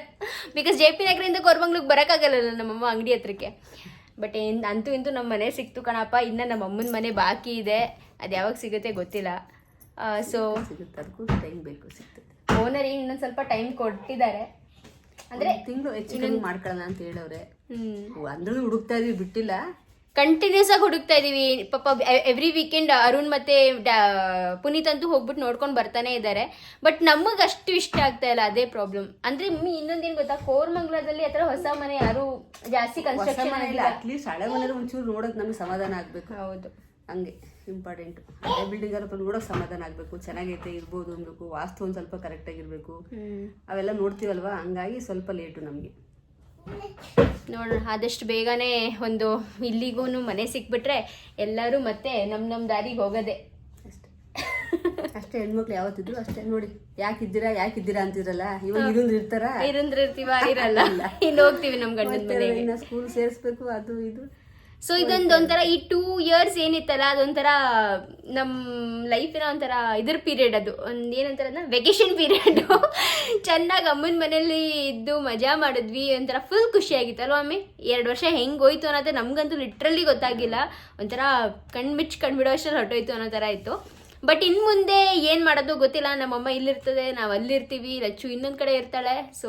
ಬಿಕಾಸ್ ಜೆ ಪಿ ನಗರದಿಂದ ಕೋರ್ಮಂಗ್ಳಕ್ಕೆ ಬರೋಕ್ಕಾಗಲ್ಲ ನಮ್ಮಮ್ಮ ಅಂಗಡಿ ಹತ್ರಕ್ಕೆ. ಬಟ್ ಏನ್ ಅಂತೂ ಇಂತೂ ನಮ್ಮ ಮನೆ ಸಿಕ್ತು ಕಣಪ್ಪ. ಇನ್ನು ನಮ್ಮ ಅಮ್ಮನ ಮನೆ ಬಾಕಿ ಇದೆ. ಅದು ಯಾವಾಗ ಸಿಗುತ್ತೆ ಗೊತ್ತಿಲ್ಲ. ಸೊ ಸಿಗುತ್ತೆ. ಅದಕ್ಕೂ ಟೈಮ್ ಬೇಕು ಸಿಗ್ತದೆ. ಓನರ್ ಇನ್ನೊಂದು ಸ್ವಲ್ಪ ಟೈಮ್ ಕೊಟ್ಟಿದ್ದಾರೆ. ಅಂದರೆ ತಿಂಗಳು ಹೆಚ್ಚು ಮಾಡ್ಕೊಳ್ಳೋಣ ಅಂತ ಹೇಳವ್ರೆ. ಹ್ಞೂ ಅಂದ್ರೂ ಹುಡುಕ್ತಾ ಇದೀವಿ ಬಿಟ್ಟಿಲ್ಲ. ಕಂಟಿನ್ಯೂಸ್ ಆಗಿ ಹುಡುಕ್ತಾ ಇದೀವಿ. ಪಾಪ ಎವ್ರಿ ವೀಕೆಂಡ್ ಅರುಣ್ ಮತ್ತೆ ಪುನೀತ್ ಅಂತೂ ಹೋಗ್ಬಿಟ್ಟು ನೋಡ್ಕೊಂಡು ಬರ್ತಾನೆ ಇದ್ದಾರೆ ಬಟ್ ನಮಗೆ ಅಷ್ಟು ಇಷ್ಟ ಆಗ್ತಾ ಇಲ್ಲ ಅದೇ ಪ್ರಾಬ್ಲಮ್ ಅಂದ್ರೆ ಇನ್ನೊಂದೇನು ಗೊತ್ತಾ? ಕೋರ್ಮಂಗ್ಲದಲ್ಲಿ ಅಥವಾ ಹೊಸ ಮನೆ ಯಾರು ಜಾಸ್ತಿ ಕನ್ಸ್ಟ್ರಕ್ಷನ್ ಅಟ್ಲೀಸ್ಟ್ ಹಳೆ ಒಂಚೂರು ನೋಡಕ್ ನಮ್ಗೆ ಸಮಾಧಾನ ಆಗ್ಬೇಕು. ಹೌದು. ಹಂಗೆ ಇಂಪಾರ್ಟೆಂಟ್ ಅದೇ ಬಿಲ್ಡಿಂಗ್ ಅಲ್ಲ ನೋಡಕ್ ಸಮಾಧಾನ ಆಗ್ಬೇಕು. ಚೆನ್ನಾಗೈತೆ ಇರ್ಬೋದು ಅನ್ಬೇಕು ವಾಸ್ತು ಒಂದ್ ಸ್ವಲ್ಪ ಕರೆಕ್ಟ್ ಆಗಿರ್ಬೇಕು. ಅವೆಲ್ಲ ನೋಡ್ತೀವಲ್ವಾ? ಹಂಗಾಗಿ ಸ್ವಲ್ಪ ಲೇಟು ನಮಗೆ. ನೋಡೋಣ ಆದಷ್ಟು ಬೇಗನೆ ಒಂದು ಇಲ್ಲಿಗೂ ಮನೆ ಸಿಕ್ಬಿಟ್ರೆ ಎಲ್ಲರೂ ಮತ್ತೆ ನಮ್ಮ ನಮ್ಮ ದಾರಿಗೆ ಹೋಗೋದೆ. ಅಷ್ಟೇ. ಅಷ್ಟೇ ಹೆಣ್ಮಕ್ಳು ಯಾವತ್ತಿದ್ರು ಅಷ್ಟೇ. ನೋಡಿ ಯಾಕಿದ್ದೀರಾ ಯಾಕಿದ್ದೀರಾ ಅಂತಿರಲ್ಲ ಇವಾಗ ಇರೋದು ಇರ್ತಾರ? ಇರಂದ್ರ ಇರ್ತೀವ? ಇರಲ್ಲ. ಇನ್ನು ಹೋಗ್ತೀವಿ ನಮ್ಮ ಗಂಡನ ಮನೆಗೆ. ಸ್ಕೂಲ್ ಸೇರಿಸ್ಬೇಕು ಅದು ಇದು. ಸೊ ಇದೊಂದು ಒಂಥರ ಈ ಟೂ ಇಯರ್ಸ್ ಏನಿತ್ತಲ್ಲ ಅದೊಂಥರ ನಮ್ಮ ಲೈಫಿನ ಒಂಥರ ಇದ್ರ ಪೀರಿಯಡ್ ಅದು. ಒಂದು ಏನಂತಾರ ಅದನ್ನ ವೆಕೇಶನ್ ಪೀರಿಯಡು ಚೆನ್ನಾಗಿ ಅಮ್ಮನ ಮನೇಲಿ ಇದ್ದು ಮಜಾ ಮಾಡಿದ್ವಿ ಒಂಥರ ಫುಲ್ ಖುಷಿಯಾಗಿತ್ತು ಅಲ್ವಾ ಅಮ್ಮಿ ಎರಡು ವರ್ಷ ಹೆಂಗೆ ಹೋಯ್ತು ಅನ್ನೋದು ನಮಗಂತೂ ಲಿಟ್ರಲ್ಲಿ ಗೊತ್ತಾಗಿಲ್ಲ. ಒಂಥರ ಕಣ್ಮಿಚ್ಚು ಕಣ್ಬಿಡೋ ಅಷ್ಟರಲ್ಲಿ ಹೊರಟೋಯ್ತು ಅನ್ನೋ ಥರ ಇತ್ತು. ಬಟ್ ಇನ್ನು ಮುಂದೆ ಏನು ಮಾಡೋದು ಗೊತ್ತಿಲ್ಲ. ನಮ್ಮಮ್ಮ ಇಲ್ಲಿರ್ತದೆ ನಾವು ಅಲ್ಲಿರ್ತೀವಿ. ಲಚ್ಚು ಇನ್ನೊಂದು ಕಡೆ ಇರ್ತಾಳೆ. ಸೊ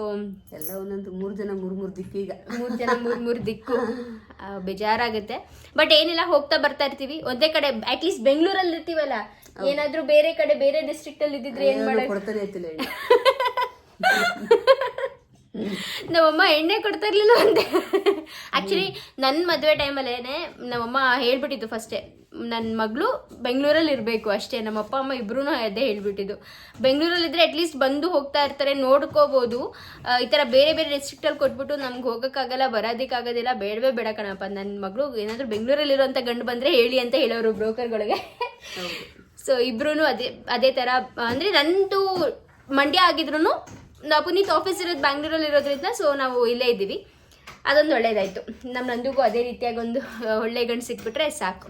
ಎಲ್ಲ ಒಂದೊಂದು ಮೂರು ಜನ ಮೂರು ಮೂರು ದಿಕ್ಕೀಗ ಮೂರ್ ಜನ ಮೂರ್ ಮೂರ್ ದಿಕ್ಕು. ಬೇಜಾರಾಗುತ್ತೆ. ಬಟ್ ಏನಿಲ್ಲ ಹೋಗ್ತಾ ಬರ್ತಾ ಇರ್ತೀವಿ. ಒಂದೇ ಕಡೆ ಅಟ್ಲೀಸ್ಟ್ ಬೆಂಗಳೂರಲ್ಲಿ ಇರ್ತೀವಲ್ಲ. ಏನಾದ್ರೂ ಬೇರೆ ಕಡೆ ಬೇರೆ ಡಿಸ್ಟ್ರಿಕ್ಟ್ ಅಲ್ಲಿ ಇದ್ದಿದ್ರೆ ಏನ್ ನಮ್ಮಮ್ಮ ಎಣ್ಣೆ ಕೊಡ್ತಾ ಇರ್ಲಿಲ್ಲ ಅಂತೆ. ಆಕ್ಚುಲಿ ನನ್ನ ಮದುವೆ ಟೈಮಲ್ಲೇನೆ ನಮ್ಮಮ್ಮ ಹೇಳ್ಬಿಟ್ಟಿದ್ದು ಫಸ್ಟೇ ನನ್ನ ಮಗಳು ಬೆಂಗಳೂರಲ್ಲಿ ಇರಬೇಕು ಅಷ್ಟೇ. ನಮ್ಮ ಅಪ್ಪ ಅಮ್ಮ ಇಬ್ಬರೂ ಅದೇ ಹೇಳ್ಬಿಟ್ಟಿದ್ದು. ಬೆಂಗಳೂರಲ್ಲಿದ್ದರೆ ಅಟ್ಲೀಸ್ಟ್ ಬಂದು ಹೋಗ್ತಾ ಇರ್ತಾರೆ ನೋಡ್ಕೋಬೋದು. ಈ ಥರ ಬೇರೆ ಬೇರೆ ಡಿಸ್ಟ್ರಿಕ್ಟಲ್ಲಿ ಕೊಟ್ಬಿಟ್ಟು ನಮ್ಗೆ ಹೋಗೋಕ್ಕಾಗಲ್ಲ ಬರೋದಕ್ಕಾಗೋದಿಲ್ಲ ಬೇಡವೇ ಬೇಡ ಕಣಪ್ಪ. ನನ್ನ ಮಗಳು ಏನಾದರೂ ಬೆಂಗಳೂರಲ್ಲಿರೋಂಥ ಗಂಡು ಬಂದರೆ ಹೇಳಿ ಅಂತ ಹೇಳೋರು ಬ್ರೋಕರ್ಗಳಿಗೆ. ಸೊ ಇಬ್ರು ಅದೇ ಅದೇ ಥರ ಅಂದರೆ ನಂದು ಮಂಡ್ಯ ಆಗಿದ್ರು ನಾವು ಪುನೀತ್ ಆಫೀಸ್ ಇರೋದು ಬ್ಯಾಂಗ್ಳೂರಲ್ಲಿ ಇರೋದ್ರಿಂದ ಸೊ ನಾವು ಇಲ್ಲೇ ಇದ್ದೀವಿ. ಅದೊಂದು ಒಳ್ಳೇದಾಯಿತು. ನಮ್ಮ ನಂದಿಗೂ ಅದೇ ರೀತಿಯಾಗಿ ಒಂದು ಒಳ್ಳೆ ಗಂಡು ಸಿಕ್ಬಿಟ್ರೆ ಸಾಕು.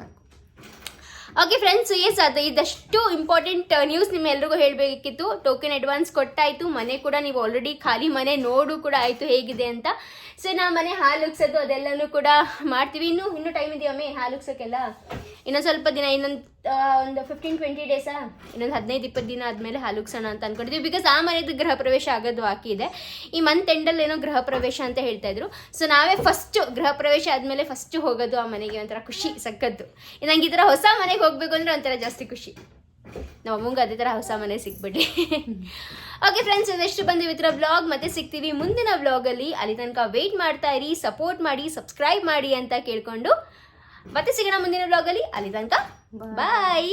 ಓಕೆ ಫ್ರೆಂಡ್ಸ್ ಎಸ್ ಅದು ಇದಷ್ಟು ಇಂಪಾರ್ಟೆಂಟ್ ನ್ಯೂಸ್ ನಿಮ್ಮ ಎಲ್ರಿಗೂ ಹೇಳಬೇಕಿತ್ತು. ಟೋಕನ್ ಅಡ್ವಾನ್ಸ್ ಕೊಟ್ಟಾಯಿತು, ಮನೆ ಕೂಡ ನೀವು ಆಲ್ರೆಡಿ ಖಾಲಿ ಮನೆ ನೋಡು ಕೂಡ ಆಯಿತು, ಹೇಗಿದೆ ಅಂತ. ಸೊ ನಾ ಮನೆ ಹಾಲು ಉಗ್ಸೋದು ಅದೆಲ್ಲನೂ ಕೂಡ ಮಾಡ್ತೀವಿ. ಇನ್ನೂ ಇನ್ನೂ ಟೈಮ್ ಇದೆಯಮ್ಮೆ ಹಾಲು ಉಗ್ಸೋಕ್ಕೆಲ್ಲ ಇನ್ನೊಂದು ಸ್ವಲ್ಪ ದಿನ, ಇನ್ನೊಂದು ಒಂದು ಫಿಫ್ಟೀನ್ ಟ್ವೆಂಟಿ ಡೇಸಾ ಇನ್ನೊಂದು ಹದಿನೈದು ಇಪ್ಪತ್ತು ದಿನ ಆದಮೇಲೆ ಹಾಲುಗ್ಸೋಣ ಅಂತ ಅನ್ಕೊಂಡಿದ್ವಿ. ಬಿಕಾಸ್ ಆ ಮನೆದು ಗೃಹ ಪ್ರವೇಶ ಆಗೋದು ಬಾಕಿ ಇದೆ. ಈ ಮಂತ್ ಎಂಡಲ್ಲಿ ಏನೋ ಗೃಹ ಪ್ರವೇಶ ಅಂತ ಹೇಳ್ತಾ ಇದ್ರು. ಸೊ ನಾವೇ ಫಸ್ಟ್ ಗೃಹ ಪ್ರವೇಶ ಆದಮೇಲೆ ಫಸ್ಟ್ ಹೋಗೋದು ಆ ಮನೆಗೆ ಒಂಥರ ಖುಷಿ ಸಕ್ಕದ್ದು ನಂಗೆ ಈ ಥರ ಹೊಸ ಮನೆಗೆ ಹೋಗಬೇಕು ಅಂದರೆ ಒಂಥರ ಜಾಸ್ತಿ ಖುಷಿ. ನಮ್ಮ ಅಮ್ಮಂಗೆ ಅದೇ ಥರ ಹೊಸ ಮನೆ ಸಿಕ್ಬಿಡಿ ಓಕೆ ಫ್ರೆಂಡ್ಸ್ ಇದೆಷ್ಟು ಬಂದು ಇವತ್ತರ ಬ್ಲಾಗ್ ಮತ್ತೆ ಸಿಗ್ತೀವಿ ಮುಂದಿನ ಬ್ಲಾಗಲ್ಲಿ ಅಲ್ಲಿ. ತನಕ ವೆಯ್ಟ್ ಮಾಡ್ತಾ ಇರಿ ಸಪೋರ್ಟ್ ಮಾಡಿ ಸಬ್ಸ್ಕ್ರೈಬ್ ಮಾಡಿ ಅಂತ ಕೇಳ್ಕೊಂಡು ಮತ್ತೆ ಸಿಗೋಣ ಮುಂದಿನ ಬ್ಲಾಗಲ್ಲಿ ಅಲ್ಲಿ ತನಕ ಬಾಯ್